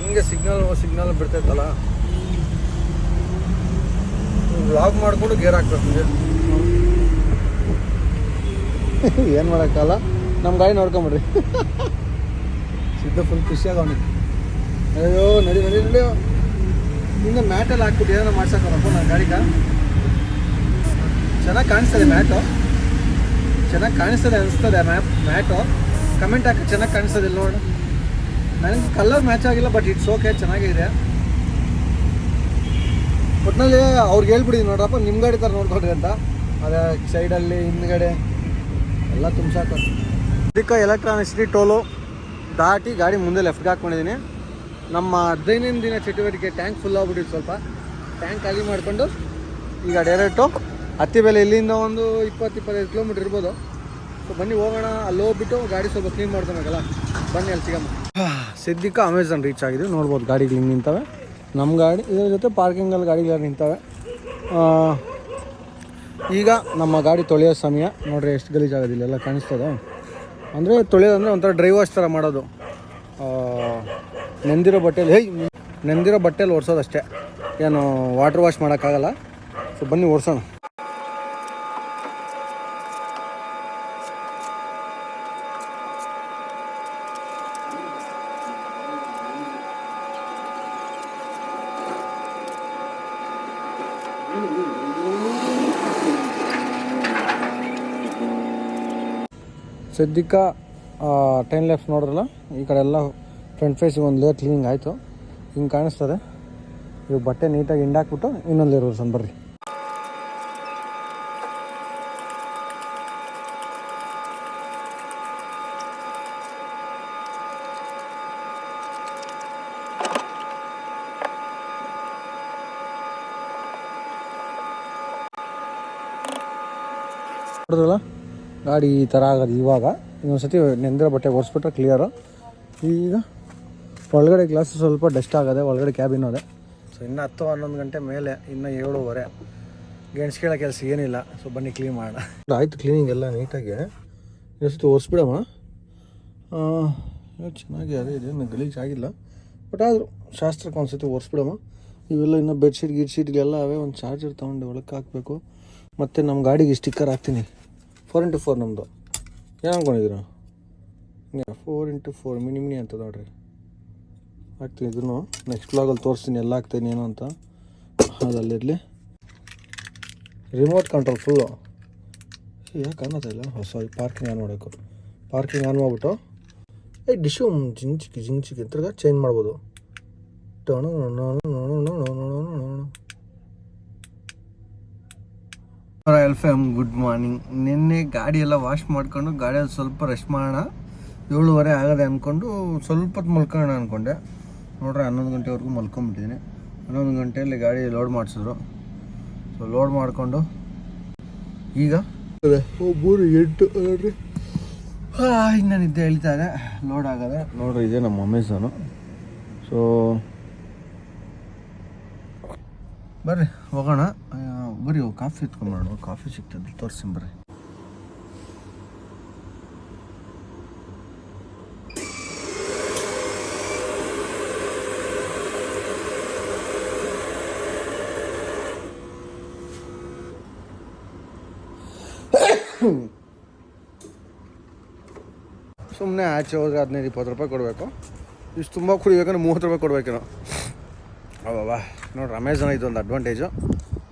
ಹಿಂಗೆ ಸಿಗ್ನಲ್ ಸಿಗ್ನಲ್ ಬಿಡ್ತೈತಲ್ಲ ವ್ಲಾಗ್ ಮಾಡಿಕೊಂಡು ಗೇರ್ ಹಾಕ್ಬೇಕು ಏನು ಮಾಡೋಕ್ಕಲ್ಲ ನಮ್ಮ ಗಾಡಿ ನೋಡ್ಕೊಂಬಿಡ್ರಿ. ಸಿದ್ಧ ಫುಲ್ ಖುಷಿಯಾಗ ಅವನಿಗೆ ಅಯ್ಯೋ ನಡಿ ನಡಿ ನಡಿ. ಹಿಂಗೆ ಮ್ಯಾಟಲ್ಲಿ ಹಾಕ್ಬಿಟ್ಟು ಏನಾರ ಮಾಡ್ಸಕ್ಕಪ್ಪ ನನ್ನ ಗಾಡಿಗೆ? ಚೆನ್ನಾಗಿ ಕಾಣಿಸ್ತದೆ ಮ್ಯಾಟು ಚೆನ್ನಾಗಿ ಕಾಣಿಸ್ತದೆ ಅನಿಸ್ತದೆ ಮ್ಯಾಪ್ ಮ್ಯಾಟು ಕಮೆಂಟ್ ಹಾಕಿ ಚೆನ್ನಾಗಿ ಕಾಣಿಸ್ತದೆ ನೋಡಿ ನೋಡು. ನನಗೆ ಕಲರ್ ಮ್ಯಾಚ್ ಆಗಿಲ್ಲ ಬಟ್ ಇಟ್ಸ್ ಓಕೆ ಚೆನ್ನಾಗಿದೆ. ಒಟ್ಟಿನಲ್ಲಿ ಅವ್ರಿಗೆ ಹೇಳ್ಬಿಡಿ ನೋಡ್ರಪ್ಪ ನಿಮ್ಮ ಗಾಡಿ ಥರ ನೋಡ್ಕೊಡ್ರಿ ಅಂತ. ಅದೇ ಸೈಡಲ್ಲಿ ಹಿಂದ್ಗಡೆ. ಎಲ್ಲ ತುಂಬ್ಸಾಕ. ಇದಕ್ಕೆ ಎಲೆಕ್ಟ್ರಾನಿಕ್ಸಿಟಿ ಟೋಲು ದಾಟಿ ಗಾಡಿ ಮುಂದೆ ಲೆಫ್ಟ್ಗೆ ಹಾಕ್ಕೊಂಡಿದ್ದೀನಿ ನಮ್ಮ ದೈನಂದಿನ ಚಟುವಟಿಕೆ ಟ್ಯಾಂಕ್ ಫುಲ್ ಆಗ್ಬಿಟ್ಟಿತ್ತು ಸ್ವಲ್ಪ. ಟ್ಯಾಂಕ್ ಖಾಲಿ ಮಾಡಿಕೊಂಡು ಈಗ ಡೈರೆಕ್ಟು ಹತ್ತಿ ಬೆಲೆ ಇಲ್ಲಿಂದ ಒಂದು ಇಪ್ಪತ್ತು, ಇಪ್ಪತ್ತೈದು ಕಿಲೋಮೀಟ್ರ್ ಇರ್ಬೋದು. ಸೊ ಬನ್ನಿ ಹೋಗೋಣ, ಅಲ್ಲಿ ಹೋಗ್ಬಿಟ್ಟು ಗಾಡಿ ಸ್ವಲ್ಪ ಕ್ಲೀನ್ ಮಾಡ್ಕೊಬೇಕಲ್ಲ ಬನ್ನಿ ಅಲ್ಲಿ ಸಿಗಮ್ಮ. ಸಿದ್ದಿಕ್ಕ ಅಮೆಝಾನ್ ರೀಚ್ ಆಗಿದೆ. ನೋಡ್ಬೋದು ಗಾಡಿಗಳು ನಿಂತವೆ. ನಮ್ಮ ಗಾಡಿ, ಇದ್ರ ಜೊತೆ ಪಾರ್ಕಿಂಗಲ್ಲಿ ಗಾಡಿಗಳು ನಿಂತವೆ. ಈಗ ನಮ್ಮ ಗಾಡಿ ತೊಳೆಯೋ ಸಮಯ. ನೋಡ್ರಿ ಎಷ್ಟು ಗಲೀಜಾಗೋದಿಲ್ಲ ಎಲ್ಲ ಕಾಣಿಸ್ತದೆ. ಅಂದರೆ ತೊಳೆಯೋದಂದರೆ ಒಂಥರ ಡ್ರೈ ವಾಶ್ ಥರ ಮಾಡೋದು. ನೆಂದಿರೋ ಬಟ್ಟೆಲಿ ಹೇಯ್, ನೆಂದಿರೋ ಬಟ್ಟೆಲಿ ಒರೆಸೋದಷ್ಟೇ ಏನು ವಾಟ್ರ್ ವಾಶ್ ಮಾಡೋಕ್ಕಾಗಲ್ಲ. ಸೊ ಬನ್ನಿ ಒರೆಸೋಣ ಸದ್ಯಕ್ಕೆ ಟೈನ್ ಲ್ಯಾಪ್ಸ್ ನೋಡ್ರಲ್ಲ, ಈ ಕಡೆ ಎಲ್ಲ ಫ್ರಂಟ್ ಫೇಸಿಗೆ ಒಂದು ಲೇಯರ್ ಕ್ಲೀನಿಂಗ್ ಆಯಿತು. ಹಿಂಗೆ ಕಾಣಿಸ್ತದೆ. ಇವು ಬಟ್ಟೆ ನೀಟಾಗಿ ಹಿಂಡಾಕ್ಬಿಟ್ಟು ಇನ್ನೊಂದು ಲೇಯರ್ ಬರ್ರಿ. ಗಾಡಿ ಈ ಥರ ಆಗೋದು ಇವಾಗ. ಇನ್ನೊಂದು ಸತಿ ನೆಂದಿರೋ ಬಟ್ಟೆ ಒರೆಸ್ಬಿಟ್ರೆ ಕ್ಲಿಯರು ಈಗ ಒಳಗಡೆ ಗ್ಲಾಸ್ ಸ್ವಲ್ಪ ಡಸ್ಟ್ ಆಗದೆ ಒಳಗಡೆ ಕ್ಯಾಬಿನ್ ಅದೇ. ಸೊ ಇನ್ನು ಹತ್ತು ಹನ್ನೊಂದು ಗಂಟೆ ಮೇಲೆ, ಇನ್ನೂ ಏಳುವರೆ. ಗೆಣಸ್ಕೇಳೋ ಕೆಲಸ ಏನಿಲ್ಲ. ಸೊ ಬನ್ನಿ ಕ್ಲೀನ್ ಮಾಡೋಣ. ಆಯಿತು ಕ್ಲೀನಿಂಗ್ ಎಲ್ಲ ನೀಟಾಗಿ. ಸತಿ ಒರೆಸ್ಬಿಡಮ್ಮ ಚೆನ್ನಾಗಿ ಅದೇ ಇದೇನು ಗಲೀಜ್ ಆಗಿಲ್ಲ. ಬಟ್ ಆದರೂ ಶಾಸ್ತ್ರಕ್ಕೆ ಒಂದು ಸತಿ ಒರೆಸ್ಬಿಡಮ್ಮ ಇವೆಲ್ಲ ಇನ್ನೂ ಬೆಡ್ಶೀಟ್ ಗಿಡ್ಶೀಟ್ಗೆಲ್ಲ ಅವೇ ಒಂದು ಚಾರ್ಜರ್ ತೊಗೊಂಡು ಒಳಕ್ಕೆ ಹಾಕಬೇಕು. ಮತ್ತು ನಮ್ಮ ಗಾಡಿಗೆ ಸ್ಟಿಕ್ಕರ್ ಹಾಕ್ತೀನಿ. ಫೋರ್ ಇಂಟು ಫೋರ್ ನಮ್ಮದು ಏನು ಅನ್ಕೊಂಡಿದ್ದೀರಾ? ಹಿಂಗೆ four into four mini mini ಅಂತ ನೋಡ್ರಿ. ಹಾಕ್ತೀನಿ ಇದನ್ನು. ನೆಕ್ಸ್ಟ್ ಬ್ಲಾಗಲ್ಲಿ ತೋರಿಸ್ತೀನಿ ಎಲ್ಲ ಹಾಕ್ತೀನಿ ಏನು ಅಂತ. ಅದಲ್ಲಿರಲಿ ರಿಮೋಟ್ ಕಂಟ್ರೋಲ್ ಫುಲ್ಲು ಯಾಕೆ ಅನ್ನೋದಿಲ್ಲ ಸಾರಿ ಪಾರ್ಕಿಂಗ್ ಆನ್ ಮಾಡಬೇಕು. ಪಾರ್ಕಿಂಗ್ ಆನ್ ಮಾಡಿಬಿಟ್ಟು. ಏ ಡಿಶು ಜಿಂಚಿಗೆ ಜಿಂಚಿಗೆ ತಿರ್ಗಾ ಚೇಂಜ್ ಮಾಡ್ಬೋದು. ಟಣು ಎಂ ಗುಡ್ ಮಾರ್ನಿಂಗ್ ನಿನ್ನೆ ಗಾಡಿ ಎಲ್ಲ ವಾಶ್ ಮಾಡ್ಕೊಂಡು ಗಾಡಿಯಲ್ಲಿ ಸ್ವಲ್ಪ ರೆಸ್ಟ್ ಮಾಡೋಣ. ಏಳುವರೆ ಆಗದೆ ಅಂದ್ಕೊಂಡು ಸ್ವಲ್ಪ ಹೊತ್ತು ಮಲ್ಕೊಳ್ಳೋಣ ಅಂದ್ಕೊಂಡೆ ನೋಡ್ರೆ ಹನ್ನೊಂದು ಗಂಟೆವರೆಗೂ ಮಲ್ಕೊಂಬಿಟ್ಟಿದ್ದೀನಿ ಹನ್ನೊಂದು ಗಂಟೆಯಲ್ಲಿ ಗಾಡಿ ಲೋಡ್ ಮಾಡಿಸಿದ್ರು. ಸೊ ಲೋಡ್ ಮಾಡಿಕೊಂಡು ಈಗ ಮೂರು ಎಂಟು, ನೋಡ್ರಿ. ಇನ್ನು ನಿದ್ದೆ ಹೇಳ್ತಾ ಇದೆ. ಲೋಡ್ ಆಗದೆ. ನೋಡ್ರಿ, ಇದೆ ನಮ್ಮ ಅಮೆಝಾನು ಸೊ ಬರ್ರಿ, ಹೋಗೋಣ. ಆ, ಬರ್ರಿ ಹೋಗಿ ಕಾಫಿ ಎತ್ಕೊಂಬರೋಣ ಕಾಫಿ ಸಿಗ್ತದೆ ತೋರಿಸಿ ಬರ್ರಿ ಸುಮ್ಮನೆ ಆಚೆ ಹೋದ್ರೆ ಹದಿನೈದು ಇಪ್ಪತ್ತು ರೂಪಾಯಿ ಕೊಡಬೇಕು ಇಷ್ಟು ತುಂಬ ಕುಡಿಬೇಕಂದ್ರೆ ಮೂವತ್ತು ರೂಪಾಯಿ ಕೊಡ್ಬೇಕೇನೋ ಅವ ನೋಡ್ರಿ ಅಮೆಝಾನ್ ಇದೊಂದು ಅಡ್ವಾಂಟೇಜು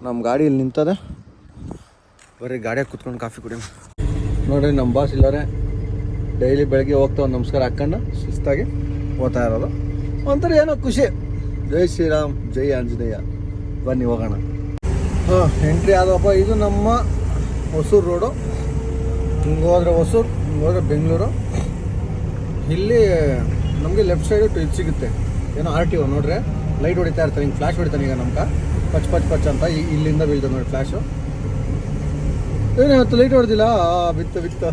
ನಮ್ಮ ಗಾಡಿ ಇಲ್ಲಿ ನಿಂತದೆ. ಬರೀ ಗಾಡಿಯಾಗ ಕುತ್ಕೊಂಡು ಕಾಫಿ ಕುಡಿ. ನೋಡ್ರಿ ನಮ್ಮ ಬಾಸ್ ಇಲ್ಲಾರೆ. ಡೈಲಿ ಬೆಳಗ್ಗೆ ಹೋಗ್ತಾ ಒಂದು ನಮಸ್ಕಾರ ಹಾಕ್ಕೊಂಡು ಶಿಸ್ತಾಗಿ ಹೋಗ್ತಾ ಇರೋದು. ಒಂಥರ ಏನೋ ಖುಷಿ. ಜೈ ಶ್ರೀರಾಮ್, ಜೈ ಆಂಜನೇಯ. ಬನ್ನಿ ಹೋಗೋಣ. ಹಾಂ, ಎಂಟ್ರಿ ಆದಪ್ಪ. ಇದು ನಮ್ಮ ಹೊಸೂರು ರೋಡು. ಹಿಂಗೆ ಹೋದ್ರೆ ಹೊಸೂರು, ಹಿಂಗೆ ಹೋದ್ರೆ ಬೆಂಗಳೂರು. ಇಲ್ಲಿ ನಮಗೆ ಲೆಫ್ಟ್ ಸೈಡು ಇದು ಸಿಗುತ್ತೆ. ಏನೋ ಆರ್ ಟಿ ಒ ನೋಡ್ರೆ. ಲೈಟ್ ಹೊಡಿತಾ ಇರ್ತಾರೆ ಹಿಂಗೆ ಫ್ಲಾಶ್ ಹೊಡಿತಾನೆ ಈಗ ನಮ್ಗೆ ಪಚ್ ಪಚ್ ಪಚ್ ಅಂತ ಇಲ್ಲಿಂದ ಬೀಳ್ತದೆ ನೋಡಿ ಫ್ಲ್ಯಾಶು ಏನು ಇವತ್ತು ಲೈಟ್ ಹೊಡೆದಿಲ್ಲ ಬಿತ್ತು ಬಿತ್ತು.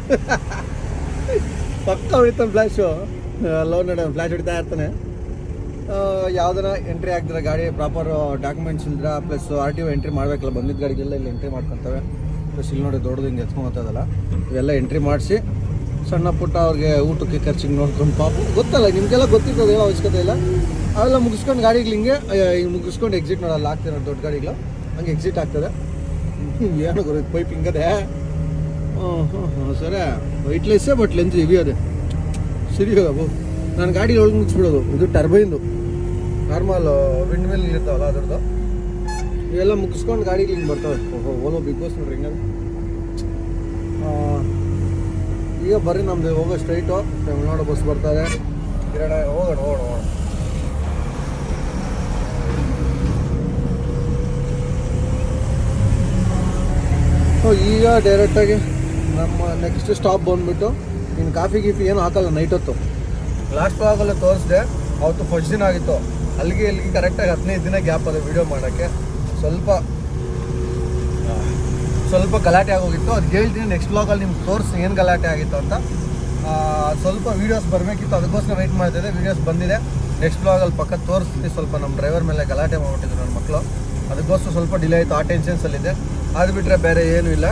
ಪಕ್ಕ ಹೊಡಿತಾನೆ ಫ್ಲ್ಯಾಶು ಲೋನ್ ನೋಡಿ ಫ್ಲ್ಯಾಶ್ ಹೊಡಿತಾ ಇರ್ತಾನೆ. ಯಾವ್ದಾರ ಎಂಟ್ರಿ ಆಗ್ದಿರ ಗಾಡಿ proper documents ಇಲ್ದ್ರ plus R T O entry ಮಾಡಬೇಕಲ್ಲ, ಬಂದಿದ್ದ ಗಾಡಿಗೆಲ್ಲ ಇಲ್ಲಿ ಎಂಟ್ರಿ ಮಾಡ್ಕೊತವೆ. ಪ್ಲಸ್ ಇಲ್ಲಿ ನೋಡಿ ದೊಡ್ಡದು ಹಿಂಗೆ ಎತ್ಕೊಂಡ್ತದಲ್ಲ ಇವೆಲ್ಲ ಎಂಟ್ರಿ ಮಾಡಿಸಿ, ಸಣ್ಣ ಪುಟ್ಟ ಅವ್ರಿಗೆ ಊಟಕ್ಕೆ ಖರ್ಚಿಗೆ ನೋಡ್ಕೊಂಡು ಪಾಪ. ಗೊತ್ತಲ್ಲ, ನಿಮಗೆಲ್ಲ ಗೊತ್ತಿರ್ತದೆ ಅವಶ್ಯಕತೆ ಇಲ್ಲ. ಅವೆಲ್ಲ ಮುಗಿಸ್ಕೊಂಡು ಗಾಡಿಗಳು ಹಿಂಗೆ ಮುಗಿಸ್ಕೊಂಡು ಎಕ್ಸಿಟ್ ನೋಡಲ್ಲ ನೋಡಿ ದೊಡ್ಡ ಗಾಡಿಗಳು. ಹಂಗೆ ಎಕ್ಸಿಟ್ ಆಗ್ತದೆ. ಏನು ಗುರು ಪೈಪ್ ಹಿಂಗದೆ. ಹಾಂ ಹಾಂ ಹಾಂ ಸರಿ ವೈಟ್ಲೆಸ್ಸೇ ಬಟ್ ಲೆಂತ್ ಹೆವಿ ಅದೇ. ಸರಿ ಬಾಬು ನಾನು ಗಾಡಿ ಒಳಗೆ ಮುಗಿಸ್ಬಿಡೋದು. ಇದು ಟರ್ಬೈನ್ದು ನಾರ್ಮಲ್ ವಿಂಡ್ ಮೇಲೆ ಇರ್ತಾವಲ್ಲ ಅದ್ರದ್ದು. ಇವೆಲ್ಲ ಮುಗಿಸ್ಕೊಂಡು ಗಾಡಿಗೆ ಹಿಂಗೆ ಬರ್ತವೆ. ಓಹೋ ಓಲೋ ಬಿಗ್ ಬಾಸ್ ನೋಡ್ರಿ ಹಿಂಗೆ ಈಗ ಬರ್ರಿ ನಮ್ದು, ಹೋಗೋ ಸ್ಟ್ರೈಟು ತಮಿಳ್ನಾಡು ಬಸ್ ಬರ್ತಾರೆ ಕಿರಣ ಹೋಗೋಣ ಹೋಗೋಣ ಹೋಗೋಣ. ಸೊ ಈಗ ಡೈರೆಕ್ಟಾಗಿ ನಮ್ಮ ನೆಕ್ಸ್ಟ್ ಸ್ಟಾಪ್ ಬಂದ್ಬಿಟ್ಟು ಇನ್ನು ಕಾಫಿ ಗೀಫಿ ಏನು ಹಾಕಲ್ಲ ನೈಟ್ ಹೊತ್ತು. ಲಾಸ್ಟ್ ಆಗಲ್ಲ ತೋರಿಸ್ದೆ ಅವತ್ತು ಫಸ್ಟ್ ದಿನ ಆಗಿತ್ತು. ಅಲ್ಲಿಗೆ ಇಲ್ಲಿಗೆ ಕರೆಕ್ಟಾಗಿ ಹದಿನೈದು ದಿನ ಗ್ಯಾಪ್ ಅದು ವಿಡಿಯೋ ಮಾಡೋಕ್ಕೆ. ಸ್ವಲ್ಪ ಸ್ವಲ್ಪ ಗಲಾಟೆ ಆಗೋಗಿತ್ತು. ಅದು ಹೇಳ್ತೀನಿ ನೆಕ್ಸ್ಟ್ ಬ್ಲಾಗಲ್ಲಿ ನಿಮ್ಗೆ ತೋರಿಸಿ ಏನು ಗಲಾಟೆ ಆಗಿತ್ತು ಅಂತ. ಸ್ವಲ್ಪ ವೀಡಿಯೋಸ್ ಬರಬೇಕಿತ್ತು. ಅದಕ್ಕೋಸ್ಕರ ವೆಯ್ಟ್ ಮಾಡ್ತಿದ್ದೆ ವೀಡಿಯೋಸ್ ಬಂದಿದೆ. ನೆಕ್ಸ್ಟ್ ಬ್ಲಾಗಲ್ಲಿ ಪಕ್ಕ ತೋರಿಸ್ತೀನಿ ಸ್ವಲ್ಪ ನಮ್ಮ ಡ್ರೈವರ್ ಮೇಲೆ ಗಲಾಟೆ ಮಾಡ್ಬಿಟ್ಟಿದ್ರು ನನ್ನ ಮಕ್ಕಳು ಅದಕ್ಕೋಸ್ಕರ ಸ್ವಲ್ಪ ಡಿಲೇ ಆಯಿತು. ಆ ಟೆನ್ಷನ್ಸಲ್ಲಿದೆ ಅದು ಬಿಟ್ಟರೆ ಬೇರೆ ಏನೂ ಇಲ್ಲ.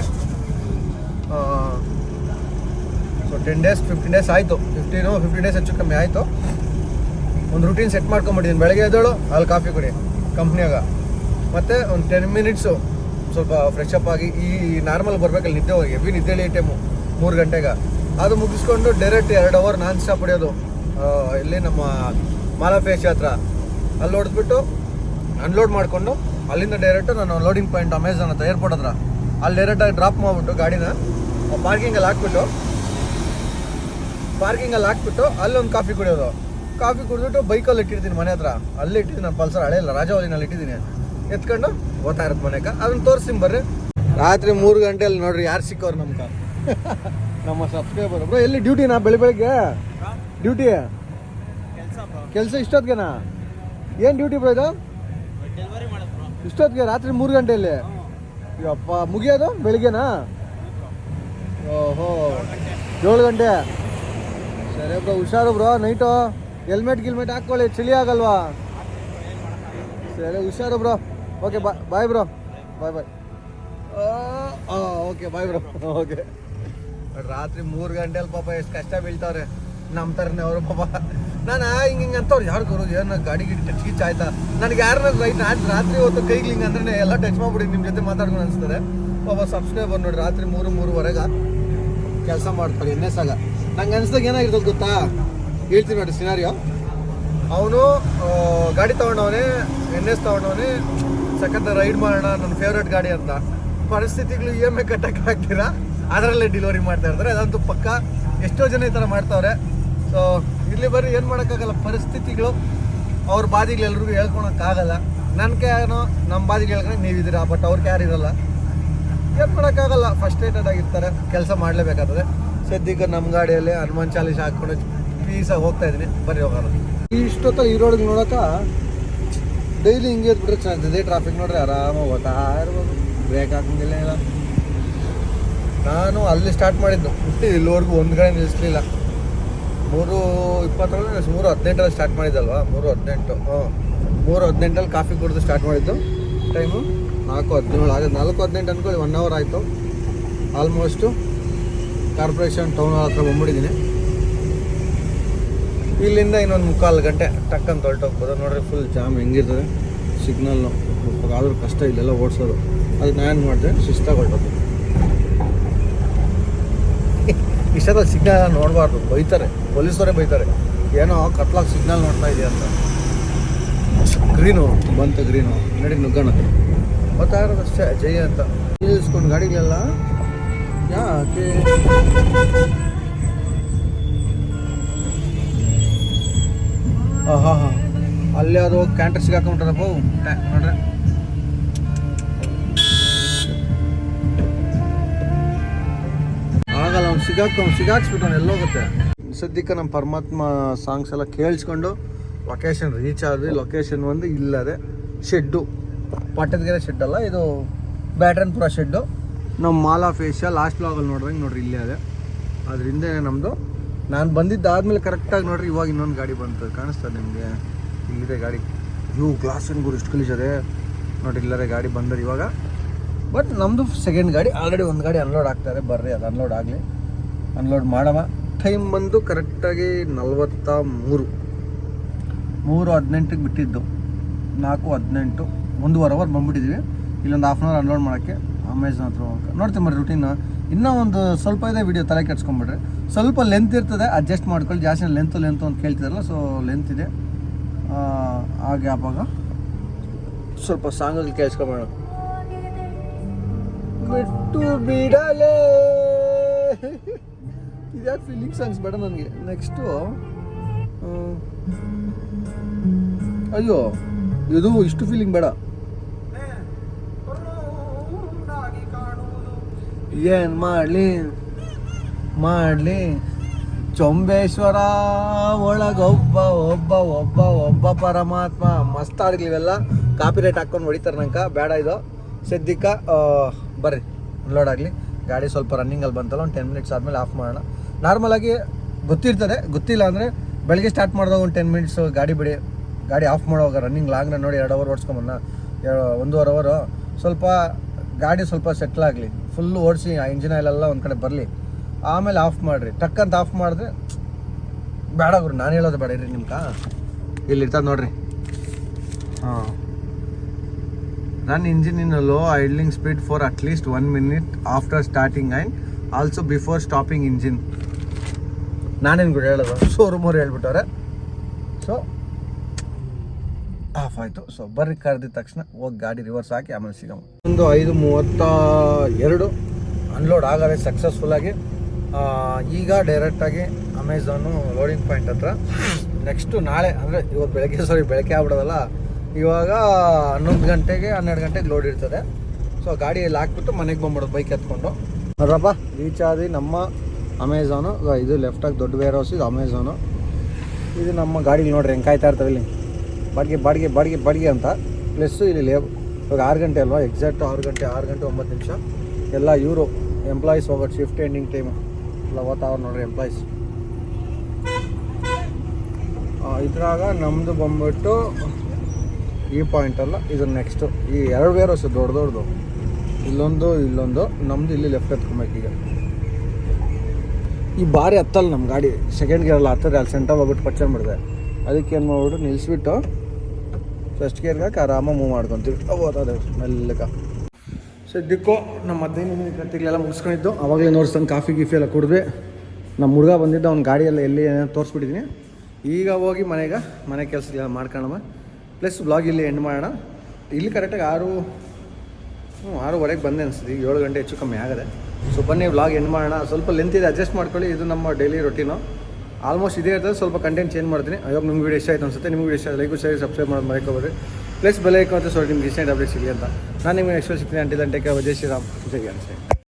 So ten days fifteen days ಆಯಿತು. ಫಿಫ್ಟೀನು ಫಿಫ್ಟೀನ್ ಡೇಸ್ ಹೆಚ್ಚು ಕಮ್ಮಿ ಆಯಿತು. ಒಂದು ರೂಟೀನ್ ಸೆಟ್ ಮಾಡ್ಕೊಂಬಿಟ್ಟಿದ್ದೀನಿ ಬೆಳಗ್ಗೆ ಎದ್ದೇಳು ಅಲ್ಲಿ ಕಾಫಿ ಕುಡಿ. ಕಂಪ್ನಿಯಾಗ ಮತ್ತು ಒಂದು ಟೆನ್ ಮಿನಿಟ್ಸು ಸ್ವಲ್ಪ ಫ್ರೆಶ್ ಅಪ್ ಆಗಿ, ಈ ನಾರ್ಮಲ್ ಬರಬೇಕಲ್ಲಿ ನಿದ್ದೆ ಹೋಗಿ ಹೆವಿ ನಿದ್ದೆ ಹೇಳಿ ಟೈಮು ಮೂರು ಗಂಟೆಗೆ. ಅದು ಮುಗಿಸ್ಕೊಂಡು ಡೈರೆಕ್ಟ್ ಎರಡು ಅವರ್ ನಾನ್ ಸ್ಟಾಪ್ ಹೊಡೆಯೋದು ಇಲ್ಲಿ ನಮ್ಮ ಮಾಲಾಫೇಶ್ ಹತ್ರ. ಅಲ್ಲಿ ಹೊಡೆದ್ಬಿಟ್ಟು ಅನ್ಲೋಡ್ ಮಾಡಿಕೊಂಡು ಅಲ್ಲಿಂದ ಡೈರೆಕ್ಟ್ ನಾನು ಲೋಡಿಂಗ್ ಪಾಯಿಂಟ್ ಅಮೆಝಾನ್ ಅಂತ ಏರ್ಪೋರ್ಟ್ ಹತ್ರ. ಅಲ್ಲಿ ಡೈರೆಕ್ಟಾಗಿ ಡ್ರಾಪ್ ಮಾಡಿಬಿಟ್ಟು ಗಾಡಿನ ಪಾರ್ಕಿಂಗಲ್ಲಿ ಹಾಕ್ಬಿಟ್ಟು ಪಾರ್ಕಿಂಗಲ್ಲಿ ಹಾಕ್ಬಿಟ್ಟು ಅಲ್ಲೊಂದು ಕಾಫಿ ಕುಡಿಯೋದು. ಕಾಫಿ ಕುಡಿದ್ಬಿಟ್ಟು ಬೈಕಲ್ಲಿ ಇಟ್ಟಿರ್ತೀನಿ ಮನೆ ಹತ್ರ. ಅಲ್ಲಿ ಇಟ್ಟಿದ್ದೀನಿ ನಾನು ಪಲ್ಸರ್ ಹಳೆ ಇಲ್ಲ ರಾಜಾವಲಿನಲ್ಲಿ ಇಟ್ಟಿದ್ದೀನಿ. ಎತ್ಕೊಂಡು ಓದ್ತಾ ಇರೋದು ಮನೆಗೆ ಅದನ್ನ ತೋರಿಸ್ತೀನಿ ಬರ್ರಿ. ರಾತ್ರಿ ಮೂರು ಗಂಟೆಯಲ್ಲಿ ನೋಡ್ರಿ ಯಾರು ಸಿಕ್ಕವ್ರು ನಮ್ಗೆ. ನಮ್ಮ ಸಬ್ಸ್ಕ್ರೈಬರ್ ಬ್ರೋ ಎಲ್ಲಿ ಡ್ಯೂಟಿನಾ ಬೆಳಿ ಬೆಳಿಗ್ಗೆ? ಡ್ಯೂಟಿ ಕೆಲಸ ಇಷ್ಟೊತ್ತಿಗೆನಾ ಏನು ಡ್ಯೂಟಿ ಬ್ರೋ ಇದು? ಇಷ್ಟೊತ್ತಿಗೆ ರಾತ್ರಿ ಮೂರು ಗಂಟೆಯಲ್ಲಿ. ಯಪ್ಪ, ಮುಗಿಯೋದು? ಬೆಳಿಗ್ಗೆನಾ? ಓಹೋ, ಏಳು ಗಂಟೆ. ಸರಿ ಬ್ರೋ, ಹುಷಾರು ಬ್ರೋ, ನೈಟು. ಹೆಲ್ಮೆಟ್ ಗಿಲ್ಮೆಟ್ ಹಾಕ್ಕೊಳ್ಳಿ, ಚಳಿ ಆಗಲ್ವಾ? ಸರಿ, ಹುಷಾರು ಬ್ರೋ. ಓಕೆ, ಬಾ, bye bro. Bye bye. Okay, bye bro. Okay. ರಾತ್ರಿ ಮೂರು ಗಂಟೆಲಿ ಪಾಪ ಎಷ್ಟು ಕಷ್ಟ ಬೀಳ್ತಾವ್ರೆ. ನಮ್ಮ ಥರನೇ ಅವರು ಪಾಪ. ನಾನು ಹಿಂಗೆ ಹಿಂಗೆ ಅಂತವ್ರು ಯಾರು ಕರೋದು ಏನು ಗಾಡಿ ಗಿಡಿ ಟಚ್ ಗಿಚ್ ಆಯ್ತಾ? ನನಗೆ ಯಾರನ್ನ ರೈಟ್ ನಾನು ರಾತ್ರಿ ಹೊತ್ತು ಕೈಗೆ ಹಿಂಗೆ ಅಂದ್ರೆ ಎಲ್ಲ ಟಚ್ ಮಾಡ್ಬಿಡಿ ನಿಮ್ಮ ಜೊತೆ ಮಾತಾಡ್ಕೊಂಡು ಅನಿಸ್ತದೆ. ಒಬ್ಬ ಸಬ್ಸ್ಕ್ರೈಬರ್ ನೋಡಿ ರಾತ್ರಿ ಮೂರು, ಮೂರುವರೆಗೆ ಕೆಲಸ ಮಾಡ್ತಾರೆ ಎನ್ ಎಸ್ ಆಗ ನಂಗೆ ಅನಿಸ್ದಾಗ ಏನಾಗಿರ್ತದೆ ಗೊತ್ತಾ? ಹೇಳ್ತೀನಿ ನೋಡಿ ಸಿನಾರಿಯೋ ಅವನು ಗಾಡಿ ತೊಗೊಂಡವನೇ ಎನ್ ಎಸ್ ತೊಗೊಂಡವನೇ, ಸಖತ್ ರೈಡ್ ಮಾಡೋಣ ನನ್ನ ಫೇವ್ರೇಟ್ ಗಾಡಿ ಅಂತ. ಪರಿಸ್ಥಿತಿಗಳು ಇ ಎಂ ಐ ಕಟ್ಟಕ್ಕೆ ಹಾಕ್ತೀರಾ ಅದರಲ್ಲೇ ಡೆಲಿವರಿ ಮಾಡ್ತಾ ಇರ್ತಾರೆ. ಅದಂತೂ ಪಕ್ಕ ಎಷ್ಟೋ ಜನ ಈ ಥರ ಮಾಡ್ತಾವ್ರೆ. ಸೊ ಇಲ್ಲಿ ಬರೀ ಏನು ಮಾಡೋಕ್ಕಾಗಲ್ಲ, ಪರಿಸ್ಥಿತಿಗಳು ಅವ್ರ ಬಾದಿಗಳು ಎಲ್ರಿಗೂ ಹೇಳ್ಕೊಳಕ್ಕಾಗಲ್ಲ ನನ್ನ ಏನೋ ನಮ್ಮ ಬಾದಿಗೆ ಹೇಳ್ಕೊಂಡು ನೀವಿದ್ದೀರಾ ಬಟ್ ಅವ್ರಿಗೆ ಯಾರು ಇರಲ್ಲ. ಏನು ಮಾಡೋಕ್ಕಾಗಲ್ಲ ಫಸ್ಟ್ರೇಟೆಡ್ ಆಗಿರ್ತಾರೆ, ಕೆಲಸ ಮಾಡಲೇಬೇಕಾಗ್ತದೆ. ಸದ್ಯಕ್ಕೆ ನಮ್ಮ ಗಾಡಿಯಲ್ಲಿ ಹನುಮಾನ್ ಚಾಲೀಸ್ ಹಾಕ್ಕೊಂಡು ಪೀಸಾಗಿ ಹೋಗ್ತಾ ಇದ್ದೀನಿ ಬರೀ ಹೋಗೋಣ. ಇಷ್ಟೊತ್ತ ಈ ನೋಡೋಕ ಡೈಲಿ ಹಿಂಗೆ ಇದ್ಬಿಟ್ರೆ ಚೆನ್ನಾಗಿದೆ ಟ್ರಾಫಿಕ್ ನೋಡ್ರಿ ಆರಾಮಾಗಿ ಹೋಗ್ತಾ ಇರ್ಬೋದು. ಬ್ರೇಕ್ ಹಾಕಂಗಿಲ್ಲ ಇಲ್ಲ. ನಾನು ಅಲ್ಲಿ ಸ್ಟಾರ್ಟ್ ಮಾಡಿದ್ದು. ಇಲ್ಲಿವರೆಗೂ ಒಂದು ಕಡೆ ನಿಲ್ಲಿಸ್ಲಿಲ್ಲ ಮೂರು ಇಪ್ಪತ್ತರಲ್ಲಿ ಮೂರು ಹದಿನೆಂಟರಲ್ಲಿ ಸ್ಟಾರ್ಟ್ ಮಾಡಿದ್ದಲ್ವಾ? ಮೂರು ಹದಿನೆಂಟು, ಹಾಂ. ಮೂರು ಹದಿನೆಂಟಲ್ಲಿ ಕಾಫಿ ಕುಡಿದು ಸ್ಟಾರ್ಟ್ ಮಾಡಿದ್ದು. ಟೈಮು ನಾಲ್ಕು ಹದಿನೇಳು ಆಗಿದೆ ನಾಲ್ಕು ಹದಿನೆಂಟು ಅನ್ಕೊಳ್ಳಿ ಒನ್ ಅವರ್ ಆಯಿತು. ಆಲ್ಮೋಸ್ಟು ಕಾರ್ಪೊರೇಷನ್ ಟೌನ್ ಹತ್ರ ಬಂದ್ಬಿಟ್ಟಿದ್ದೀನಿ. ಇಲ್ಲಿಂದ ಇನ್ನೊಂದು ಮುಕ್ಕಾಲು ಗಂಟೆ ಟಕ್ಕಂತ ಹೊರಟೋಗ್ಬೋದು ನೋಡ್ರಿ ಫುಲ್ ಜಾಮ್ ಹೆಂಗಿರ್ತದೆ. ಸಿಗ್ನಲ್ನು ಆದರೂ ಕಷ್ಟ, ಇಲ್ಲೆಲ್ಲ ಓಡಿಸೋದು. ಅದಕ್ಕೆ ನಾನು ಮಾಡಿದೆ, ಶಿಸ್ತಾಗಿ ಹೊರಟೋದು ಇಷ್ಟೊತ್ತಲ್ಲಿ ಸಿಗ್ನಲ್ ನೋಡಬಾರ್ದು ಬೈತಾರೆ ಪೊಲೀಸರೇ ಬೈತಾರೆ. ಏನೋ ಕತ್ಲಾಗ ಸಿಗ್ನಲ್ ನೋಡ್ತಾ ಇದೆಯಾ ಅಂತ. ಗ್ರೀನು ಬಂತು ಗ್ರೀನು ನಡಿ ನುಗ್ಗೋಣ. ಗೊತ್ತಾ ಇರೋದಷ್ಟೇ ಜಯ ಅಂತ. ಇಸ್ಕೊಂಡು ಗಾಡಿಗಳೆಲ್ಲ. ಯಾಕೆ ಆಹಾ ಹಾಂ ಅಲ್ಲಿ ಅದು ಕ್ಯಾಂಟರ್ ಸಿಗಾಕೊಂಡ್ರಪ್ಪ ನೋಡ್ರಿ. ಆಗಲ್ಲ, ಅವ್ನು ಸಿಗಾಕ ಸಿಗಾಕ್ಸ್ಬಿಟ್ಟು ಅವ್ನು ಎಲ್ಲೋಗುತ್ತೆ. ಸದ್ಯಕ್ಕೆ ನಮ್ಮ ಪರಮಾತ್ಮ ಸಾಂಗ್ಸ್ ಎಲ್ಲ ಕೇಳಿಸ್ಕೊಂಡು ಲೊಕೇಶನ್ ರೀಚ್ ಆದ್ವಿ. ಲೊಕೇಶನ್ ಒಂದು ಇಲ್ಲದೆ ಶೆಡ್ಡು ಪಟ್ಟದಗೆರೆ ಶೆಡ್ ಅಲ್ಲ, ಇದು ಬ್ಯಾಟ್ರನ್ಪುರ ಶೆಡ್ಡು ನಮ್ಮ ಮಾಲಾ ಫೇಶಿಯಲ್ ಲಾಸ್ಟ್ ಲಾಗಲ್ಲಿ ನೋಡ್ರಂಗೆ ನೋಡ್ರಿ, ಇಲ್ಲೇ ಅದೇ. ಅದರಿಂದ ನಮ್ಮದು ನಾನು ಬಂದಿದ್ದಾದ್ಮೇಲೆ ಕರೆಕ್ಟಾಗಿ ನೋಡ್ರಿ, ಇವಾಗ ಇನ್ನೊಂದು ಗಾಡಿ ಬಂತು. ಕಾಣಿಸ್ತದೆ ನಿಮಗೆ? ಇಲ್ಲಿದೆ ಗಾಡಿ. ಇವು ಗ್ಲಾಸ್ ಗುರು ಇಷ್ಟು ಕಲಿಸದೆ ನೋಡಿ ಇಲ್ಲದೆ ಗಾಡಿ ಬಂದರೆ ಇವಾಗ. ಬಟ್ ನಮ್ಮದು ಸೆಕೆಂಡ್ ಗಾಡಿ ಆಲ್ರೆಡಿ ಒಂದು ಗಾಡಿ ಅನ್ಲೋಡ್ ಆಗ್ತಾರೆ ಬರ್ರಿ, ಅದು ಅನ್ಲೋಡ್ ಆಗಲಿ. ಅನ್ಲೋಡ್ ಮಾಡವ. ಟೈಮ್ ಬಂದು ಕರೆಕ್ಟಾಗಿ ನಲ್ವತ್ತ ಮೂರು ಮೂರು ಹದಿನೆಂಟಿಗೆ ಬಿಟ್ಟಿದ್ದು. ನಾಲ್ಕು ಹದಿನೆಂಟು. ಒಂದೂವರೆ ಅವರ್ ಬಂದ್ಬಿಟ್ಟಿದ್ವಿ. ಇಲ್ಲೊಂದು ಹಾಫ್ ಆನ್ ಅವರ್ ಅನ್ಲೋಡ್ ಮಾಡೋಕ್ಕೆ ಅಮೆಝಾನ್ ಹತ್ರ ಹೋಗಕ್ಕೆ. ನೋಡ್ತೀನಿ ಬರ್ರಿ ರುಟೀನ್ ಇನ್ನೂ ಒಂದು ಸ್ವಲ್ಪ ಇದೆ ವಿಡಿಯೋ ತಲೆ ಕೆಡ್ಸ್ಕೊಂಬಿಡ್ರಿ. ಸ್ವಲ್ಪ ಲೆಂತ್ ಇರ್ತದೆ ಅಡ್ಜಸ್ಟ್ ಮಾಡ್ಕೊಳ್ಳಿ. ಜಾಸ್ತಿ ಲೆಂತು ಲೆಂತು ಅಂತ ಕೇಳ್ತಿದ್ರಲ್ಲ ಸೊ ಲೆಂತ್ ಇದೆ. ಆ ಗ್ಯಾಪಾಗ ಸ್ವಲ್ಪ ಸಾಂಗಲ್ಲಿ ಕೇಳಿಸ್ಕೊಂಬೇಡ ಬಿಟ್ಟು ಬಿಡಲೇ. ಇದ್ಯಾಕೆ ಫೀಲಿಂಗ್ ಸಾಂಗ್ಸ್ ಬೇಡ ನನಗೆ. ನೆಕ್ಸ್ಟು ಅಯ್ಯೋ, ಇದು ಇಷ್ಟು ಫೀಲಿಂಗ್ ಬೇಡ. ಏನ್ ಮಾಡ್ಲಿ? ಮಾಡ್ಲಿ? ಚೊಂಬೇಶ್ವರ, ಒಳಗೊಬ್ಬ, ಒಬ್ಬ ಒಬ್ಬ ಒಬ್ಬ ಪರಮಾತ್ಮ. ಮಸ್ತ್ ಹಾಡ್ಗಳಿವೆಲ್ಲ ಕಾಪಿ ರೇಟ್ ಹಾಕೊಂಡು ಹೊಡಿತಾರೆ ನಂಗೆ. ಬೇಡ ಇದು. ಸದ್ಯಕ್ಕೆ ಬರ್ರಿ ಲೋಡ್ ಆಗಲಿ. ಗಾಡಿ ಸ್ವಲ್ಪ ರನ್ನಿಂಗಲ್ಲಿ ಬಂತಲ್ಲ, ಒಂದು ಟೆನ್ ಮಿನಿಟ್ಸ್ ಆದಮೇಲೆ ಆಫ್ ಮಾಡೋಣ. ನಾರ್ಮಲಾಗಿ ಗೊತ್ತಿರ್ತದೆ, ಗೊತ್ತಿಲ್ಲ ಅಂದರೆ ಬೆಳಗ್ಗೆ ಸ್ಟಾರ್ಟ್ ಮಾಡಿದಾಗ ಒಂದು ಟೆನ್ ಮಿನಿಟ್ಸು ಗಾಡಿ ಬಿಡಿ. ಗಾಡಿ ಆಫ್ ಮಾಡೋವಾಗ ರನ್ನಿಂಗ್ ಲಾಂಗ್ನ ನೋಡಿ ಎರಡು ಅವರ್ ಓಡಿಸ್ಕೊಂಬನ್ನ ಒಂದೂವರೆ ಅವರು ಸ್ವಲ್ಪ ಗಾಡಿ ಸ್ವಲ್ಪ ಸೆಟ್ಲಾಗಲಿ ಫುಲ್ಲು ಓಡಿಸಿ, ಆ ಇಂಜಿನ್ ಆಯಿಲೆಲ್ಲ ಒಂದು ಕಡೆ ಬರಲಿ. ಆಮೇಲೆ ಆಫ್ ಮಾಡಿರಿ. ಟಕ್ ಅಂತ ಆಫ್ ಮಾಡಿದ್ರೆ ಬೇಡ ಗುರು, ನಾನು ಹೇಳೋದು ಬೇಡ ಇರ್ರಿ ನಿಮ್ಗೆ ಇಲ್ಲಿ ಇರ್ತದೆ ನೋಡ್ರಿ. ಹಾಂ. Run engine in low idling speed for at least one minute after starting and also before stopping engine ನಾನೇನು ಕೂಡ ಹೇಳೋದು? ಶೋರೂಮ್ ಅವ್ರು ಹೇಳ್ಬಿಟ್ಟವ್ರೆ. ಸೊ ಆಫ್ ಆಯಿತು. ಸೊ ಬರ್ರಿ ಕರೆದಿದ ತಕ್ಷಣ ಹೋಗಿ ಗಾಡಿ ರಿವರ್ಸ್ ಹಾಕಿ ಆಮೇಲೆ ಸಿಗಮ್ಮ ಒಂದು ಐದು ಮೂವತ್ತ ಎರಡು ಅನ್ಲೋಡ್ ಆಗದೆ ಸಕ್ಸಸ್ಫುಲ್ಲಾಗಿ ಈಗ ಡೈರೆಕ್ಟಾಗಿ ಅಮೆಝಾನು ಲೋಡಿಂಗ್ ಪಾಯಿಂಟ್ ಹತ್ರ. ನೆಕ್ಸ್ಟು ನಾಳೆ ಅಂದರೆ ಇವತ್ತು ಬೆಳಗ್ಗೆ ಸಾರಿ ಬೆಳಗ್ಗೆ ಆಗ್ಬಿಡೋದಲ್ಲ ಇವಾಗ ಹನ್ನೊಂದು ಗಂಟೆಗೆ, ಹನ್ನೆರಡು ಗಂಟೆಗೆ ಲೋಡ್ ಇರ್ತದೆ. ಸೊ ಗಾಡಿಯಲ್ಲಿ ಹಾಕ್ಬಿಟ್ಟು ಮನೆಗೆ ಬಂದ್ಬಿಡೋದು ಬೈಕ್ ಎತ್ಕೊಂಡು. ನೋಡ್ರಪ್ಪ ರೀಚ್ ಆದಿ ನಮ್ಮ ಅಮೆಝಾನು ಇದು ಲೆಫ್ಟಾಗಿ ದೊಡ್ಡ ವೇರ್ ಹೌಸ್ ಇದು ಅಮೆಝಾನು ಇದು ನಮ್ಮ ಗಾಡಿಗೆ ನೋಡ್ರಿ ಹೆಂಗೆ ಕಾಯ್ತಾ ಇರ್ತವೆ ಇಲ್ಲಿ. ಬಾಡಿಗೆ ಬಾಡಿಗೆ ಬಾಡಿಗೆ ಬಾಡಿಗೆ ಅಂತ. ಪ್ಲಸ್ಸು ಇಲ್ಲಿ ಲೇಬ್ ಇವಾಗ ಆರು ಗಂಟೆ ಅಲ್ವಾ? ಎಕ್ಸಾಕ್ಟ್ ಆರು ಗಂಟೆ ಆರು ಗಂಟೆ ಒಂಬತ್ತು ನಿಮಿಷ. ಎಲ್ಲ ಇವರು ಎಂಪ್ಲಾಯೀಸ್ ಹೋಗೋದು ಶಿಫ್ಟ್ ಎಂಡಿಂಗ್ ಟೈಮು ಎಲ್ಲ ಓದ್ತಾವ್ರು ನೋಡ್ರಿ ಎಂಪ್ಲಾಯೀಸ್ ಇದ್ರಾಗ ನಮ್ಮದು ಬಂದ್ಬಿಟ್ಟು ಈ ಪಾಯಿಂಟ್ ಅಲ್ಲ, ಇದು ನೆಕ್ಸ್ಟು ಈ ಎರಡು ವೇರ್ ಹೌಸ್ ದೊಡ್ಡ ದೊಡ್ಡದು. ಇಲ್ಲೊಂದು ಇಲ್ಲೊಂದು, ನಮ್ದು ಇಲ್ಲಿ ಲೆಫ್ಟ್ ಎತ್ಕೊಬೇಕು ಈಗ. ಈ ಬಾರಿ ಹತ್ತಲ್ಲ ನಮ್ಮ ಗಾಡಿ. ಸೆಕೆಂಡ್ ಗೇರಲ್ಲಿ ಹತ್ತದೆ, ಅಲ್ಲಿ ಸೆಂಟರ್ ಹೋಗ್ಬಿಟ್ಟು ಪರ್ಚೇಸ್ ಮಾಡಿದೆ. ಅದಕ್ಕೆ ಏನು ಮಾಡ್ಬಿಟ್ಟು ನಿಲ್ಲಿಸ್ಬಿಟ್ಟು ಫಸ್ಟ್ ಗೇರ್ಗೆ ಹಾಕಿ ಆರಾಮಾಗಿ ಮೂವ್ ಮಾಡ್ಕೊತೀವಿ. ಓದೋದು ಮೆಲ್ಲಕ ಸದ್ಯಕ್ಕೂ ನಮ್ಮ ಹದಿನೈದು ನಿಮಿಷ ಗಂಟೆಗಳೆಲ್ಲ ಮುಗಿಸ್ಕೊಂಡಿದ್ದು. ಅವಾಗಲೇ ನೋಡ್ಸ್ದಂಗೆ ಕಾಫಿ ಗೀಫಿ ಎಲ್ಲ ಕುಡಿದ್ವಿ ನಮ್ಮ ಹುಡುಗ ಬಂದಿದ್ದ, ಅವ್ನ ಗಾಡಿಯೆಲ್ಲ ಎಲ್ಲಿ ತೋರಿಸ್ಬಿಟ್ಟಿದ್ದೀನಿ ಈಗ ಹೋಗಿ ಮನೆಗೆ, ಮನೆ ಕೆಲಸ ಮಾಡ್ಕೊಳ್ಳೋಣ ಪ್ಲಸ್ ಬ್ಲಾಗ್ ಇಲ್ಲಿ ಎಂಡ್ ಮಾಡೋಣ. ಇಲ್ಲಿ ಕರೆಕ್ಟಾಗಿ ಆರು ಹ್ಞೂ ಆರೂವರೆಗೆ ಬಂದೆ ಅನಿಸ್ತೀವಿ ಏಳು ಗಂಟೆ ಹೆಚ್ಚು ಕಮ್ಮಿ ಆಗದೆ. ಸೊ ಬನ್ನಿ ವ್ಲಾಗ್ ಎಂಡ್ ಮಾಡೋಣ. ಸ್ವಲ್ಪ ಲೆಂತ್ ಇದೆ ಅಡ್ಜಸ್ಟ್ ಮಾಡ್ಕೊಳ್ಳಿ. ಇದು ನಮ್ಮ ಡೈಲಿ ರೊಟೀನು ಆಲ್ಮೋಸ್ಟ್ ಇದೇ ಇರ್ತದೆ, ಸ್ವಲ್ಪ ಕಂಟೆಂಟ್ ಚೇಂಜ್ ಮಾಡ್ತೀನಿ. ಅವಾಗ ನಿಮ್ಗೆ ವೀಡಿಯೋ ಇಷ್ಟ ಆಯ್ತು ಅನ್ಸುತ್ತೆ. ನಿಮ್ಗೆ ಇಷ್ಟ ಲೈಕ್ ಶೇರ್ ಸಬ್ಸ್ಕ್ರೈಬ್ ಮಾಡೋದು ಮರೆಕೋಬೇಡಿ. ಪ್ಲಸ್ ಬೆಲೆ ಅಂತ ಸೊ ನಿಮ್ಗೆ ಇಷ್ಟ ಅಪ್ಡೇಟ್ ಸಿಗಲಿ ಅಂತ. ನಾನು ನಿಮಗೆ ನೆಕ್ಸ್ಟ್ ಸಿಗ್ತೀನಿ. Until take Vijay Shriram. ಜೈ ಅನ್ಸೆ